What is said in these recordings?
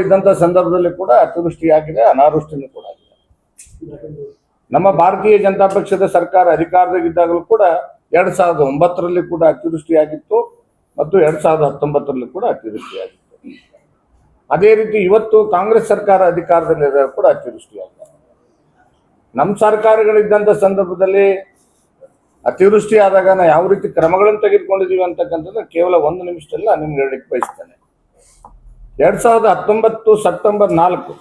ಇದ್ದಂತ ಸಂದರ್ಭದಲ್ಲಿ ಕೂಡ ಅತಿವೃಷ್ಟಿ ಆಗಿದೆ ಅನಾವೃಷ್ಟಿನೂ ಕೂಡ ಆಗಿದೆ. ನಮ್ಮ ಭಾರತೀಯ ಜನತಾ ಪಕ್ಷದ ಸರ್ಕಾರ ಅಧಿಕಾರದಾಗಿದ್ದಾಗಲೂ ಕೂಡ ಎರಡ್ ಸಾವಿರದ ಒಂಬತ್ತರಲ್ಲಿ ಕೂಡ ಅತಿವೃಷ್ಟಿಯಾಗಿತ್ತು ಮತ್ತು ಎರಡ್ ಸಾವಿರದ ಹತ್ತೊಂಬತ್ತರಲ್ಲಿ ಕೂಡ ಅತಿವೃಷ್ಟಿಯಾಗಿತ್ತು. ಅದೇ ರೀತಿ ಇವತ್ತು ಕಾಂಗ್ರೆಸ್ ಸರ್ಕಾರ ಅಧಿಕಾರದಲ್ಲಿರೋ ಕೂಡ ಅತಿವೃಷ್ಟಿ ಆಗಿದೆ ನಮ್ಮ ಸರ್ಕಾರಗಳಿದ್ದಂಥ ಸಂದರ್ಭದಲ್ಲಿ ಅತಿವೃಷ್ಟಿ ಆದಾಗ ನಾವು ಯಾವ ರೀತಿ ಕ್ರಮಗಳನ್ನು ತೆಗೆದುಕೊಂಡಿದ್ದೀವಿ ಅಂತಕ್ಕಂಥದ್ದು ಕೇವಲ ಒಂದು ನಿಮಿಷದಲ್ಲಿ ನಾನು ನಿಮ್ಗೆ ಹೇಳಲಿಕ್ಕೆ ಬಯಸ್ತೇನೆ. ಎರಡ್ ಸಾವಿರದ ಹತ್ತೊಂಬತ್ತು ಸೆಪ್ಟೆಂಬರ್ ನಾಲ್ಕು,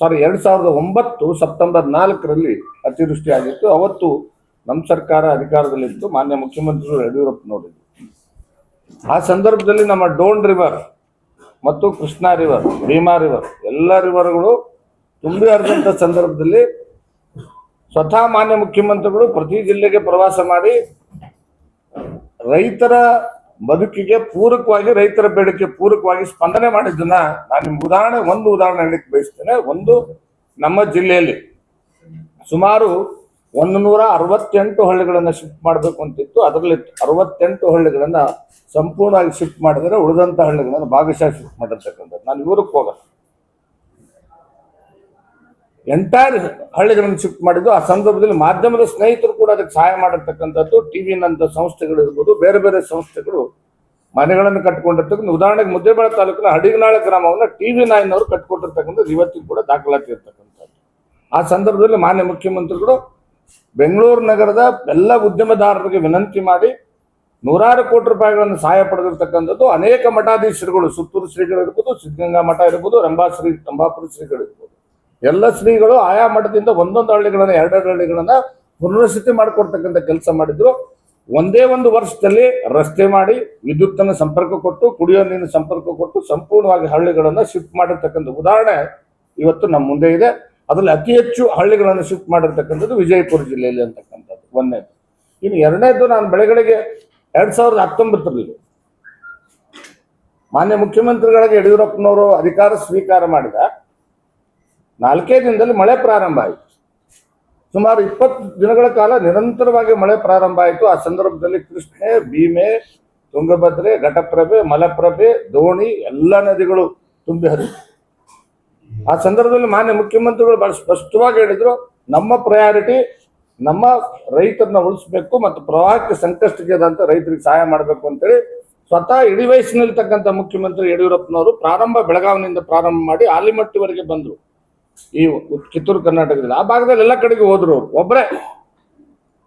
ಸಾರಿ, ಎರಡ್ ಸಾವಿರದ ಒಂಬತ್ತು ಸೆಪ್ಟೆಂಬರ್ ನಾಲ್ಕರಲ್ಲಿ ಅತಿವೃಷ್ಟಿ ಆಗಿತ್ತು ಅವತ್ತು ನಮ್ಮ ಸರ್ಕಾರ ಅಧಿಕಾರದಲ್ಲಿತ್ತು, ಮಾನ್ಯ ಮುಖ್ಯಮಂತ್ರಿಗಳು ಯಡಿಯೂರಪ್ಪನವರಿದ್ದು ಆ ಸಂದರ್ಭದಲ್ಲಿ ನಮ್ಮ ಡೋನ್ ರಿವರ್ ಮತ್ತು ಕೃಷ್ಣಾ ರಿವರ್ ಭೀಮಾ ರಿವರ್ ಎಲ್ಲ ರಿವರ್ಗಳು ತುಂಬಿ ಹರಿದಂಥ ಸಂದರ್ಭದಲ್ಲಿ ಸ್ವತಃ ಮಾನ್ಯ ಮುಖ್ಯಮಂತ್ರಿಗಳು ಪ್ರತಿ ಜಿಲ್ಲೆಗೆ ಪ್ರವಾಸ ಮಾಡಿ ರೈತರ ಬದುಕಿಗೆ ಪೂರಕವಾಗಿ, ರೈತರ ಬೇಡಿಕೆ ಪೂರಕವಾಗಿ ಸ್ಪಂದನೆ ಮಾಡಿದ್ದನ್ನ ನಾನು ನಿಮ್ಗೆ ಉದಾಹರಣೆ, ಒಂದು ಉದಾಹರಣೆ ಹೇಳಲಿಕ್ಕೆ ಬಯಸ್ತೇನೆ. ಒಂದು ನಮ್ಮ ಜಿಲ್ಲೆಯಲ್ಲಿ ಸುಮಾರು ಒಂದು ನೂರ ಅರವತ್ತೆಂಟು ಹಳ್ಳಿಗಳನ್ನು ಶಿಫ್ಟ್ ಮಾಡಬೇಕು ಅಂತಿತ್ತು. ಅದರಲ್ಲಿ ಅರವತ್ತೆಂಟು ಹಳ್ಳಿಗಳನ್ನು ಸಂಪೂರ್ಣವಾಗಿ ಶಿಫ್ಟ್ ಮಾಡಿದರೆ ಉಳಿದಂತ ಹಳ್ಳಿಗಳನ್ನ ಭಾಗಶಃ ಶಿಫ್ಟ್ ಮಾಡಿರ್ತಕ್ಕಂಥದ್ದು. ನಾನು ವಿವರಕ್ಕೆ ಹೋಗಲ್ಲ ಎಂಟೈರ್ ಹಳ್ಳಿಗಳನ್ನು ಶಿಫ್ಟ್ ಮಾಡಿದ್ದು. ಆ ಸಂದರ್ಭದಲ್ಲಿ ಮಾಧ್ಯಮದ ಸ್ನೇಹಿತರು ಕೂಡ ಅದಕ್ಕೆ ಸಹಾಯ ಮಾಡಿರ್ತಕ್ಕಂಥದ್ದು. ಟಿವಿ ನಂತ ಸಂಸ್ಥೆಗಳು ಇರ್ಬೋದು ಬೇರೆ ಬೇರೆ ಸಂಸ್ಥೆಗಳು ಮನೆಗಳನ್ನು ಕಟ್ಕೊಂಡಿರ್ತಕ್ಕಂಥ ಉದಾಹರಣೆಗೆ ಮುದ್ದೇಬೇಳ ತಾಲೂಕಿನ ಹಡಿಗನಾಳ ಗ್ರಾಮವನ್ನು ಟಿವಿ ನಾಯಿನವರು ಕಟ್ಕೊಟ್ಟಿರ್ತಕ್ಕಂಥದ್ದು. ಇವತ್ತಿಗೂ ಕೂಡ ದಾಖಲಾತಿ ಇರ್ತಕ್ಕಂಥದ್ದು ಆ ಸಂದರ್ಭದಲ್ಲಿ ಮಾನ್ಯ ಮುಖ್ಯಮಂತ್ರಿಗಳು ಬೆಂಗಳೂರು ನಗರದ ಎಲ್ಲ ಉದ್ಯಮದಾರರಿಗೆ ವಿನಂತಿ ಮಾಡಿ ನೂರಾರು ಕೋಟಿ ರೂಪಾಯಿಗಳನ್ನು ಸಹಾಯ ಪಡೆದಿರ್ತಕ್ಕಂಥದ್ದು ಅನೇಕ ಮಠಾಧೀಶರುಗಳು. ಸುತ್ತೂರು ಶ್ರೀಗಳು ಇರ್ಬೋದು, ಸಿದ್ಧಗಂಗಾ ಮಠ ಇರ್ಬೋದು, ರಂಭಾಶ್ರೀ, ತಂಬಾಪುರ ಶ್ರೀಗಳು ಇರ್ಬೋದು. ಎಲ್ಲ ಶ್ರೀಗಳು ಆಯಾ ಮಠದಿಂದ ಒಂದೊಂದು ಹಳ್ಳಿಗಳನ್ನ, ಎರಡೆರಡು ಹಳ್ಳಿಗಳನ್ನ ಪುನರ್ವಸತಿ ಮಾಡಿಕೊಡ್ತಕ್ಕಂಥ ಕೆಲಸ ಮಾಡಿದ್ರು. ಒಂದೇ ಒಂದು ವರ್ಷದಲ್ಲಿ ರಸ್ತೆ ಮಾಡಿ ವಿದ್ಯುತ್ತನ್ನು ಸಂಪರ್ಕ ಕೊಟ್ಟು, ಕುಡಿಯೋ ನೀರಿನ ಸಂಪರ್ಕ ಕೊಟ್ಟು ಸಂಪೂರ್ಣವಾಗಿ ಹಳ್ಳಿಗಳನ್ನು ಶಿಫ್ಟ್ ಮಾಡಿರ್ತಕ್ಕಂಥ ಉದಾಹರಣೆ ಇವತ್ತು ನಮ್ಮ ಮುಂದೆ ಇದೆ. ಅದರಲ್ಲಿ ಅತಿ ಹೆಚ್ಚು ಹಳ್ಳಿಗಳನ್ನು ಶಿಫ್ಟ್ ಮಾಡಿರ್ತಕ್ಕಂಥದ್ದು ವಿಜಯಪುರ ಜಿಲ್ಲೆಯಲ್ಲಿ ಅಂತಕ್ಕಂಥದ್ದು, ಒಂದನೇದು. ಇನ್ನು ಎರಡನೇದು ನಾನು ಬೆಳೆಗಳಿಗೆ ಎರಡು ಸಾವಿರದ ಹತ್ತೊಂಬತ್ತರಲ್ಲಿ ಮಾನ್ಯ ಮುಖ್ಯಮಂತ್ರಿಗಳಿಗೆ ಯಡಿಯೂರಪ್ಪನವರು ಅಧಿಕಾರ ಸ್ವೀಕಾರ ಮಾಡಿದ ನಾಲ್ಕೇ ದಿನದಲ್ಲಿ ಮಳೆ ಪ್ರಾರಂಭ ಆಯಿತು. ಸುಮಾರು ಇಪ್ಪತ್ತು ದಿನಗಳ ಕಾಲ ನಿರಂತರವಾಗಿ ಮಳೆ ಪ್ರಾರಂಭ ಆಯಿತು. ಆ ಸಂದರ್ಭದಲ್ಲಿ ಕೃಷ್ಣೆ, ಭೀಮೆ, ತುಂಗಭದ್ರೆ, ಘಟಪ್ರಭೆ, ಮಲಪ್ರಭೆ, ದೋಣಿ, ಎಲ್ಲ ನದಿಗಳು ತುಂಬಿ ಹರಿದು ಆ ಸಂದರ್ಭದಲ್ಲಿ ಮಾನ್ಯ ಮುಖ್ಯಮಂತ್ರಿಗಳು ಬಹಳ ಸ್ಪಷ್ಟವಾಗಿ ಹೇಳಿದ್ರು, ನಮ್ಮ ಪ್ರಯಾರಿಟಿ ನಮ್ಮ ರೈತರನ್ನ ಉಳಿಸ್ಬೇಕು ಮತ್ತು ಪ್ರವಾಹಕ್ಕೆ ಸಂಕಷ್ಟಕ್ಕೆ ಅದಂತ ರೈತರಿಗೆ ಸಹಾಯ ಮಾಡಬೇಕು ಅಂತೇಳಿ ಸ್ವತಃ ಇಡೀ ವಯಸ್ಸಿನಲ್ಲಿರ್ತಕ್ಕಂಥ ಮುಖ್ಯಮಂತ್ರಿ ಯಡಿಯೂರಪ್ಪನವರು ಪ್ರಾರಂಭ ಬೆಳಗಾವಿನಿಂದ ಪ್ರಾರಂಭ ಮಾಡಿ ಆಲಿಮಟ್ಟಿವರೆಗೆ ಬಂದರು. ಈ ಕಿತ್ತೂರು ಕರ್ನಾಟಕದಲ್ಲಿ. ಆ ಭಾಗದಲ್ಲಿ ಎಲ್ಲ ಕಡೆಗೆ ಹೋದ್ರು ಒಬ್ಬರೇ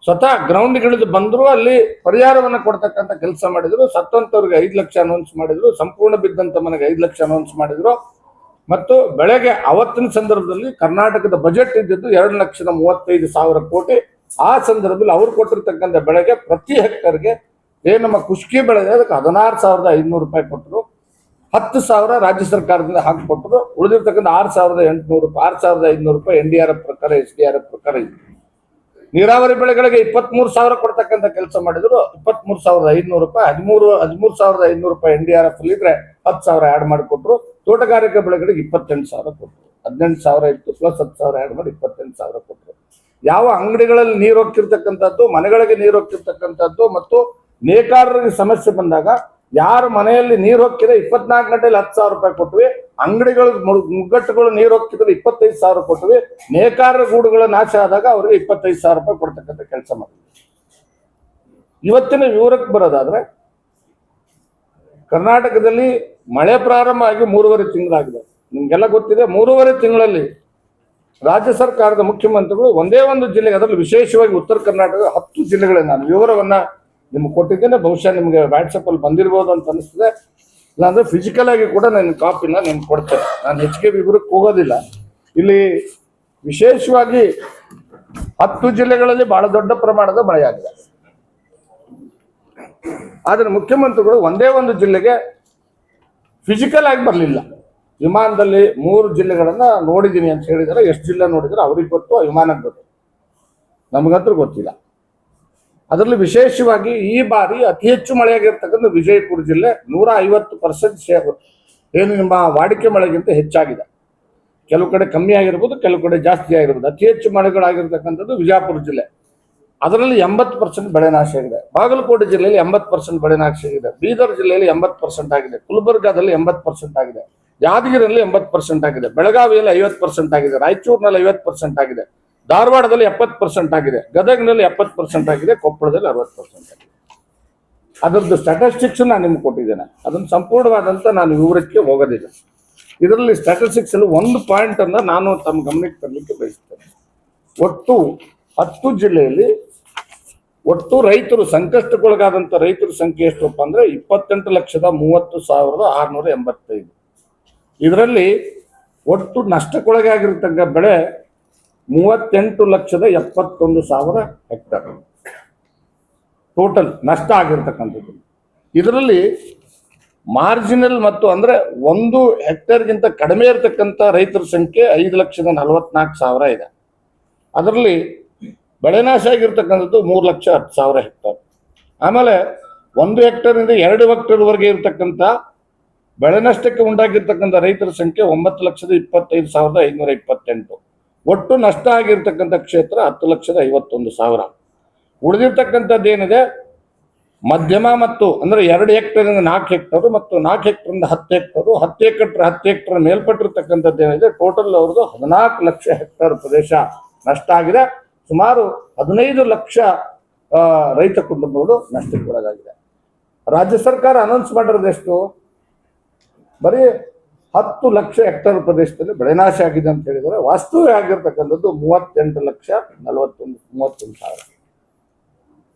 ಸ್ವತಃ ಗ್ರೌಂಡ್ಗಿಳಿದು ಬಂದ್ರು, ಅಲ್ಲಿ ಪರಿಹಾರವನ್ನ ಕೊಡ್ತಕ್ಕಂಥ ಕೆಲಸ ಮಾಡಿದ್ರು. ಸತ್ತಂತವ್ರಿಗೆ ಐದು ಲಕ್ಷ ಅನೌನ್ಸ್ ಮಾಡಿದ್ರು, ಸಂಪೂರ್ಣ ಬಿದ್ದಂತ ಮನೆಗೆ ಐದು ಲಕ್ಷ ಅನೌನ್ಸ್ ಮಾಡಿದ್ರು. ಮತ್ತು ಬೆಳೆಗೆ ಅವತ್ತಿನ ಸಂದರ್ಭದಲ್ಲಿ ಕರ್ನಾಟಕದ ಬಜೆಟ್ ಇದ್ದಿದ್ದು ಎರಡು ಲಕ್ಷದ ಮೂವತ್ತೈದು ಸಾವಿರ ಕೋಟಿ. ಆ ಸಂದರ್ಭದಲ್ಲಿ ಅವ್ರು ಕೊಟ್ಟಿರ್ತಕ್ಕಂಥ ಬೆಳೆಗೆ ಪ್ರತಿ ಹೆಕ್ಟರ್ಗೆ ಏನು ನಮ್ಮ ಕುಷ್ಕಿ ಬೆಳೆ ಇದೆ ಅದಕ್ಕೆ ಹದಿನಾರು ಸಾವಿರದ ಐದುನೂರು ರೂಪಾಯಿ ಕೊಟ್ಟರು. ಹತ್ತು ಸಾವಿರ ರಾಜ್ಯ ಸರ್ಕಾರದಿಂದ ಹಾಕಿಕೊಟ್ಟರು ಉಳಿದಿರ್ತಕ್ಕಂಥ ಆರು ಸಾವಿರದ ಎಂಟುನೂರು ರೂಪಾಯಿ, ಆರು ಸಾವಿರದ ಐದುನೂರು ರೂಪಾಯಿ ಎನ್ ಡಿ ಆರ್ ಎಫ್ ಪ್ರಕಾರ, ಎಸ್ ಡಿ ಆರ್ ಎಫ್ ಪ್ರಕಾರ ಇತ್ತು ನೀರಾವರಿ ಬೆಳೆಗಳಿಗೆ ಇಪ್ಪತ್ಮೂರು ಸಾವಿರ ಕೊಡ್ತಕ್ಕಂಥ ಕೆಲಸ ಮಾಡಿದ್ರು. ಇಪ್ಪತ್ಮೂರು ಸಾವಿರದ ಐದುನೂರು ರೂಪಾಯಿ, ಹದಿಮೂರು ಹದಿಮೂರು ಸಾವಿರದ ಐದುನೂರು ರೂಪಾಯಿ ಎನ್ ಡಿ ಆರ್ ಎಫ್ ಇದ್ರೆ ಹತ್ತು ಸಾವಿರ ಆ್ಯಡ್ ಮಾಡಿಕೊಟ್ರು. ತೋಟಗಾರಿಕೆ ಬೆಳೆಗಳಿಗೆ ಇಪ್ಪತ್ತೆಂಟು ಸಾವಿರ ಕೊಟ್ಟರು ಹದಿನೆಂಟು ಸಾವಿರ ಇತ್ತು, ಪ್ಲಸ್ ಹತ್ತು ಸಾವಿರ ಆ್ಯಡ್ ಮಾಡಿ ಇಪ್ಪತ್ತೆಂಟು ಸಾವಿರ ಕೊಟ್ಟರು ಯಾವ ಅಂಗಡಿಗಳಲ್ಲಿ ನೀರು ಹೋಗ್ತಿರ್ತಕ್ಕಂಥದ್ದು, ಮನೆಗಳಿಗೆ ನೀರು ಹೋಗ್ತಿರ್ತಕ್ಕಂಥದ್ದು ಮತ್ತು ನೇಕಾರರಿಗೆ ಸಮಸ್ಯೆ ಬಂದಾಗ ಯಾರು ಮನೆಯಲ್ಲಿ ನೀರು ಹೋಗ್ತಿದೆ ಇಪ್ಪತ್ನಾಲ್ಕು ಗಂಟೆಯಲ್ಲಿ ಹತ್ತು ಸಾವಿರ ರೂಪಾಯಿ ಕೊಟ್ವಿ. ಅಂಗಡಿಗಳು ಮುಗ್ಗಟ್ಟುಗಳು ನೀರು ಹೋಗ್ತಿದ್ರೆ, ಇಪ್ಪತ್ತೈದು ಸಾವಿರ ಕೊಟ್ವಿ. ನೇಕಾರರ ಗೂಡುಗಳ ನಾಶ ಆದಾಗ ಅವರಿಗೆ ಇಪ್ಪತ್ತೈದು ಸಾವಿರ ರೂಪಾಯಿ ಕೊಡ್ತಕ್ಕಂಥ ಕೆಲಸ ಮಾಡಿದ್ವಿ. ಇವತ್ತಿನ ವಿವರಕ್ಕೆ ಬರೋದಾದ್ರೆ, ಕರ್ನಾಟಕದಲ್ಲಿ ಮಳೆ ಪ್ರಾರಂಭ ಆಗಿ ಮೂರುವರೆ ತಿಂಗಳಾಗಿದೆ. ನಿಮ್ಗೆಲ್ಲ ಗೊತ್ತಿದೆ, ಮೂರುವರೆ ತಿಂಗಳಲ್ಲಿ ರಾಜ್ಯ ಸರ್ಕಾರದ ಮುಖ್ಯಮಂತ್ರಿಗಳು ಒಂದೇ ಒಂದು ಜಿಲ್ಲೆಗೆ, ಅದರಲ್ಲಿ ವಿಶೇಷವಾಗಿ ಉತ್ತರ ಕರ್ನಾಟಕದ ಹತ್ತು ಜಿಲ್ಲೆಗಳಲ್ಲಿ ನಾನು ವಿವರವನ್ನ ನಿಮ್ಗೆ ಕೊಟ್ಟಿದ್ದೇನೆ. ಬಹುಶಃ ನಿಮಗೆ ವಾಟ್ಸಪ್ ಅಲ್ಲಿ ಬಂದಿರ್ಬೋದು ಅಂತ ಅನಿಸ್ತದೆ. ಇಲ್ಲಾಂದ್ರೆ ಫಿಸಿಕಲ್ ಆಗಿ ಕೂಡ ನನ್ನ ಕಾಪಿನ ನಿಮ್ಗೆ ಕೊಡ್ತೇನೆ. ನಾನು ಹೆಚ್ಚಿಗೆ ವಿವರಕ್ಕೆ ಹೋಗೋದಿಲ್ಲ. ಇಲ್ಲಿ ವಿಶೇಷವಾಗಿ ಹತ್ತು ಜಿಲ್ಲೆಗಳಲ್ಲಿ ಬಹಳ ದೊಡ್ಡ ಪ್ರಮಾಣದ ಮಳೆಯಾಗಿದೆ. ಆದರೆ ಮುಖ್ಯಮಂತ್ರಿಗಳು ಒಂದೇ ಒಂದು ಜಿಲ್ಲೆಗೆ ಫಿಸಿಕಲ್ ಆಗಿ ಬರಲಿಲ್ಲ. ವಿಮಾನದಲ್ಲಿ ಮೂರು ಜಿಲ್ಲೆಗಳನ್ನು ನೋಡಿದ್ದೀನಿ ಅಂತ ಹೇಳಿದರೆ. ಎಷ್ಟು ಜಿಲ್ಲೆ ನೋಡಿದ್ರೆ ಅವ್ರಿಗೆ ಗೊತ್ತು ವಿಮಾನಕ್ಕೆ ಗೊತ್ತು. ನಮಗಂತೂ ಗೊತ್ತಿಲ್ಲ. ಅದರಲ್ಲಿ ವಿಶೇಷವಾಗಿ ಈ ಬಾರಿ ಅತಿ ಹೆಚ್ಚು ಮಳೆಯಾಗಿರ್ತಕ್ಕಂಥ ವಿಜಯಪುರ ಜಿಲ್ಲೆ ನೂರ ಐವತ್ತು ಪರ್ಸೆಂಟ್ ಏನು ನಿಮ್ಮ ವಾಡಿಕೆ ಮಳೆಗಿಂತ ಹೆಚ್ಚಾಗಿದೆ. ಕೆಲವು ಕಡೆ ಕಮ್ಮಿ ಆಗಿರ್ಬೋದು, ಕೆಲವು ಕಡೆ ಜಾಸ್ತಿ ಆಗಿರ್ಬೋದು. ಅತಿ ಹೆಚ್ಚು ಮಳೆಗಳಾಗಿರ್ತಕ್ಕಂಥದ್ದು ವಿಜಯಪುರ ಜಿಲ್ಲೆ. ಅದರಲ್ಲಿ ಎಂಬತ್ತು ಪರ್ಸೆಂಟ್ ಬೆಳೆ ನಾಶ ಆಗಿದೆ. ಬಾಗಲಕೋಟೆ ಜಿಲ್ಲೆಯಲ್ಲಿ ಎಂಬತ್ತು ಪರ್ಸೆಂಟ್ ಬೆಳೆ ನಾಶ ಆಗಿದೆ. ಬೀದರ್ ಜಿಲ್ಲೆಯಲ್ಲಿ ಎಂಬತ್ತು ಪರ್ಸೆಂಟ್ ಆಗಿದೆ. ಗುಲ್ಬರ್ಗಾದಲ್ಲಿ ಎಂಬತ್ತು ಪರ್ಸೆಂಟ್ ಆಗಿದೆ. ಯಾದಗಿರಿಯಲ್ಲಿ ಎಂಬತ್ತು ಪರ್ಸೆಂಟ್ ಆಗಿದೆ. ಬೆಳಗಾವಿಯಲ್ಲಿ ಐವತ್ತು ಪರ್ಸೆಂಟ್ ಆಗಿದೆ. ರಾಯಚೂರಿನಲ್ಲಿ ಐವತ್ತು ಪರ್ಸೆಂಟ್ ಆಗಿದೆ. ಧಾರವಾಡದಲ್ಲಿ ಎಪ್ಪತ್ತು ಪರ್ಸೆಂಟ್ ಆಗಿದೆ. ಗದಗ್ನಲ್ಲಿ ಎಪ್ಪತ್ತು ಪರ್ಸೆಂಟ್ ಆಗಿದೆ. ಕೊಪ್ಪಳದಲ್ಲಿ ಅರವತ್ತು ಪರ್ಸೆಂಟ್ ಆಗಿದೆ. ಅದರದ್ದು ಸ್ಟ್ಯಾಟಿಸ್ಟಿಕ್ಸ್ ನಾನು ನಿಮ್ಗೆ ಕೊಟ್ಟಿದ್ದೇನೆ. ಅದನ್ನು ಸಂಪೂರ್ಣವಾದಂತ ನಾನು ವಿವರಕ್ಕೆ ಹೋಗೋದಿಲ್ಲ. ಇದರಲ್ಲಿ ಸ್ಟಾಟಿಸ್ಟಿಕ್ಸ್ ಅಲ್ಲಿ ಒಂದು ಪಾಯಿಂಟ್ ಅನ್ನ ನಾನು ತಮ್ಮ ಗಮನಕ್ಕೆ ತರಲಿಕ್ಕೆ ಬಯಸ್ತೇನೆ. ಒಟ್ಟು ಹತ್ತು ಜಿಲ್ಲೆಯಲ್ಲಿ ಒಟ್ಟು ರೈತರು ಸಂಕಷ್ಟಕ್ಕೊಳಗಾದಂತ ರೈತರ ಸಂಖ್ಯೆ ಎಷ್ಟಪ್ಪ ಅಂದ್ರೆ ಇಪ್ಪತ್ತೆಂಟು ಲಕ್ಷದ ಮೂವತ್ತು ಸಾವಿರದ ಆರುನೂರ ಎಂಬತ್ತೈದು. ಇದರಲ್ಲಿ ಒಟ್ಟು ನಷ್ಟಕ್ಕೊಳಗಾಗಿರ್ತಕ್ಕ ಬೆಳೆ ಮೂವತ್ತೆಂಟು ಲಕ್ಷದ ಎಪ್ಪತ್ತೊಂದು ಸಾವಿರ ಹೆಕ್ಟರ್. ಟೋಟಲ್ ನಷ್ಟ ಆಗಿರ್ತಕ್ಕಂಥದ್ದು. ಇದರಲ್ಲಿ ಮಾರ್ಜಿನಲ್ ಮತ್ತು ಅಂದ್ರೆ ಒಂದು ಹೆಕ್ಟೇರ್ಗಿಂತ ಕಡಿಮೆ ಇರತಕ್ಕಂಥ ರೈತರ ಸಂಖ್ಯೆ ಐದು ಲಕ್ಷದ ನಲವತ್ನಾಲ್ಕು ಸಾವಿರ ಇದೆ. ಅದರಲ್ಲಿ ಬೆಳೆನಾಶ ಆಗಿರ್ತಕ್ಕಂಥದ್ದು ಮೂರು ಲಕ್ಷ ಹತ್ತು ಸಾವಿರ ಹೆಕ್ಟರ್. ಆಮೇಲೆ ಒಂದು ಹೆಕ್ಟರ್ನಿಂದ ಎರಡು ಹೆಕ್ಟರ್ವರೆಗೆ ಇರತಕ್ಕಂಥ ಬೆಳೆ ನಷ್ಟಕ್ಕೆ ಉಂಟಾಗಿರ್ತಕ್ಕಂಥ ರೈತರ ಸಂಖ್ಯೆ ಒಂಬತ್ತು ಲಕ್ಷದ ಇಪ್ಪತ್ತೈದು ಸಾವಿರದ ಐನೂರ ಇಪ್ಪತ್ತೆಂಟು. ಒಟ್ಟು ನಷ್ಟ ಆಗಿರ್ತಕ್ಕಂಥ ಕ್ಷೇತ್ರ ಹತ್ತು ಲಕ್ಷದ ಐವತ್ತೊಂದು ಸಾವಿರ. ಉಳಿದಿರ್ತಕ್ಕಂಥದ್ದು ಏನಿದೆ ಮಧ್ಯಮ ಮತ್ತು ಅಂದ್ರೆ ಎರಡು ಹೆಕ್ಟೇರಿಂದ ನಾಲ್ಕು ಹೆಕ್ಟರ್ ಮತ್ತು ನಾಲ್ಕು ಹೆಕ್ಟರಿಂದ ಹತ್ತು ಹೆಕ್ಟರ್ ಹತ್ತು ಹೆಕ್ಟರ್ ಹತ್ತು ಹೆಕ್ಟರ್ ಮೇಲ್ಪಟ್ಟಿರ್ತಕ್ಕಂಥದ್ದು ಏನಿದೆ ಟೋಟಲ್ ಅವ್ರದ್ದು ಹದಿನಾಲ್ಕು ಲಕ್ಷ ಹೆಕ್ಟರ್ ಪ್ರದೇಶ ನಷ್ಟ ಆಗಿದೆ. ಸುಮಾರು ಹದಿನೈದು ಲಕ್ಷ ರೈತ ಕುಟುಂಬಗಳು ನಷ್ಟಕ್ಕೆ ಒಳಗಾಗಿದೆ ರಾಜ್ಯ ಸರ್ಕಾರ ಅನೌನ್ಸ್ ಮಾಡಿರೋದು ಎಷ್ಟು? ಬರೀ ಹತ್ತು ಲಕ್ಷ ಹೆಕ್ಟರ್ ಪ್ರದೇಶದಲ್ಲಿ ಬೆಳೆನಾಶ ಆಗಿದೆ ಅಂತ ಹೇಳಿದರೆ ವಾಸ್ತವ ಆಗಿರ್ತಕ್ಕಂಥದ್ದು ಮೂವತ್ತೆಂಟು ಲಕ್ಷ ನಲವತ್ತೊಂದು, ಮೂವತ್ತೊಂದು ಸಾವಿರ.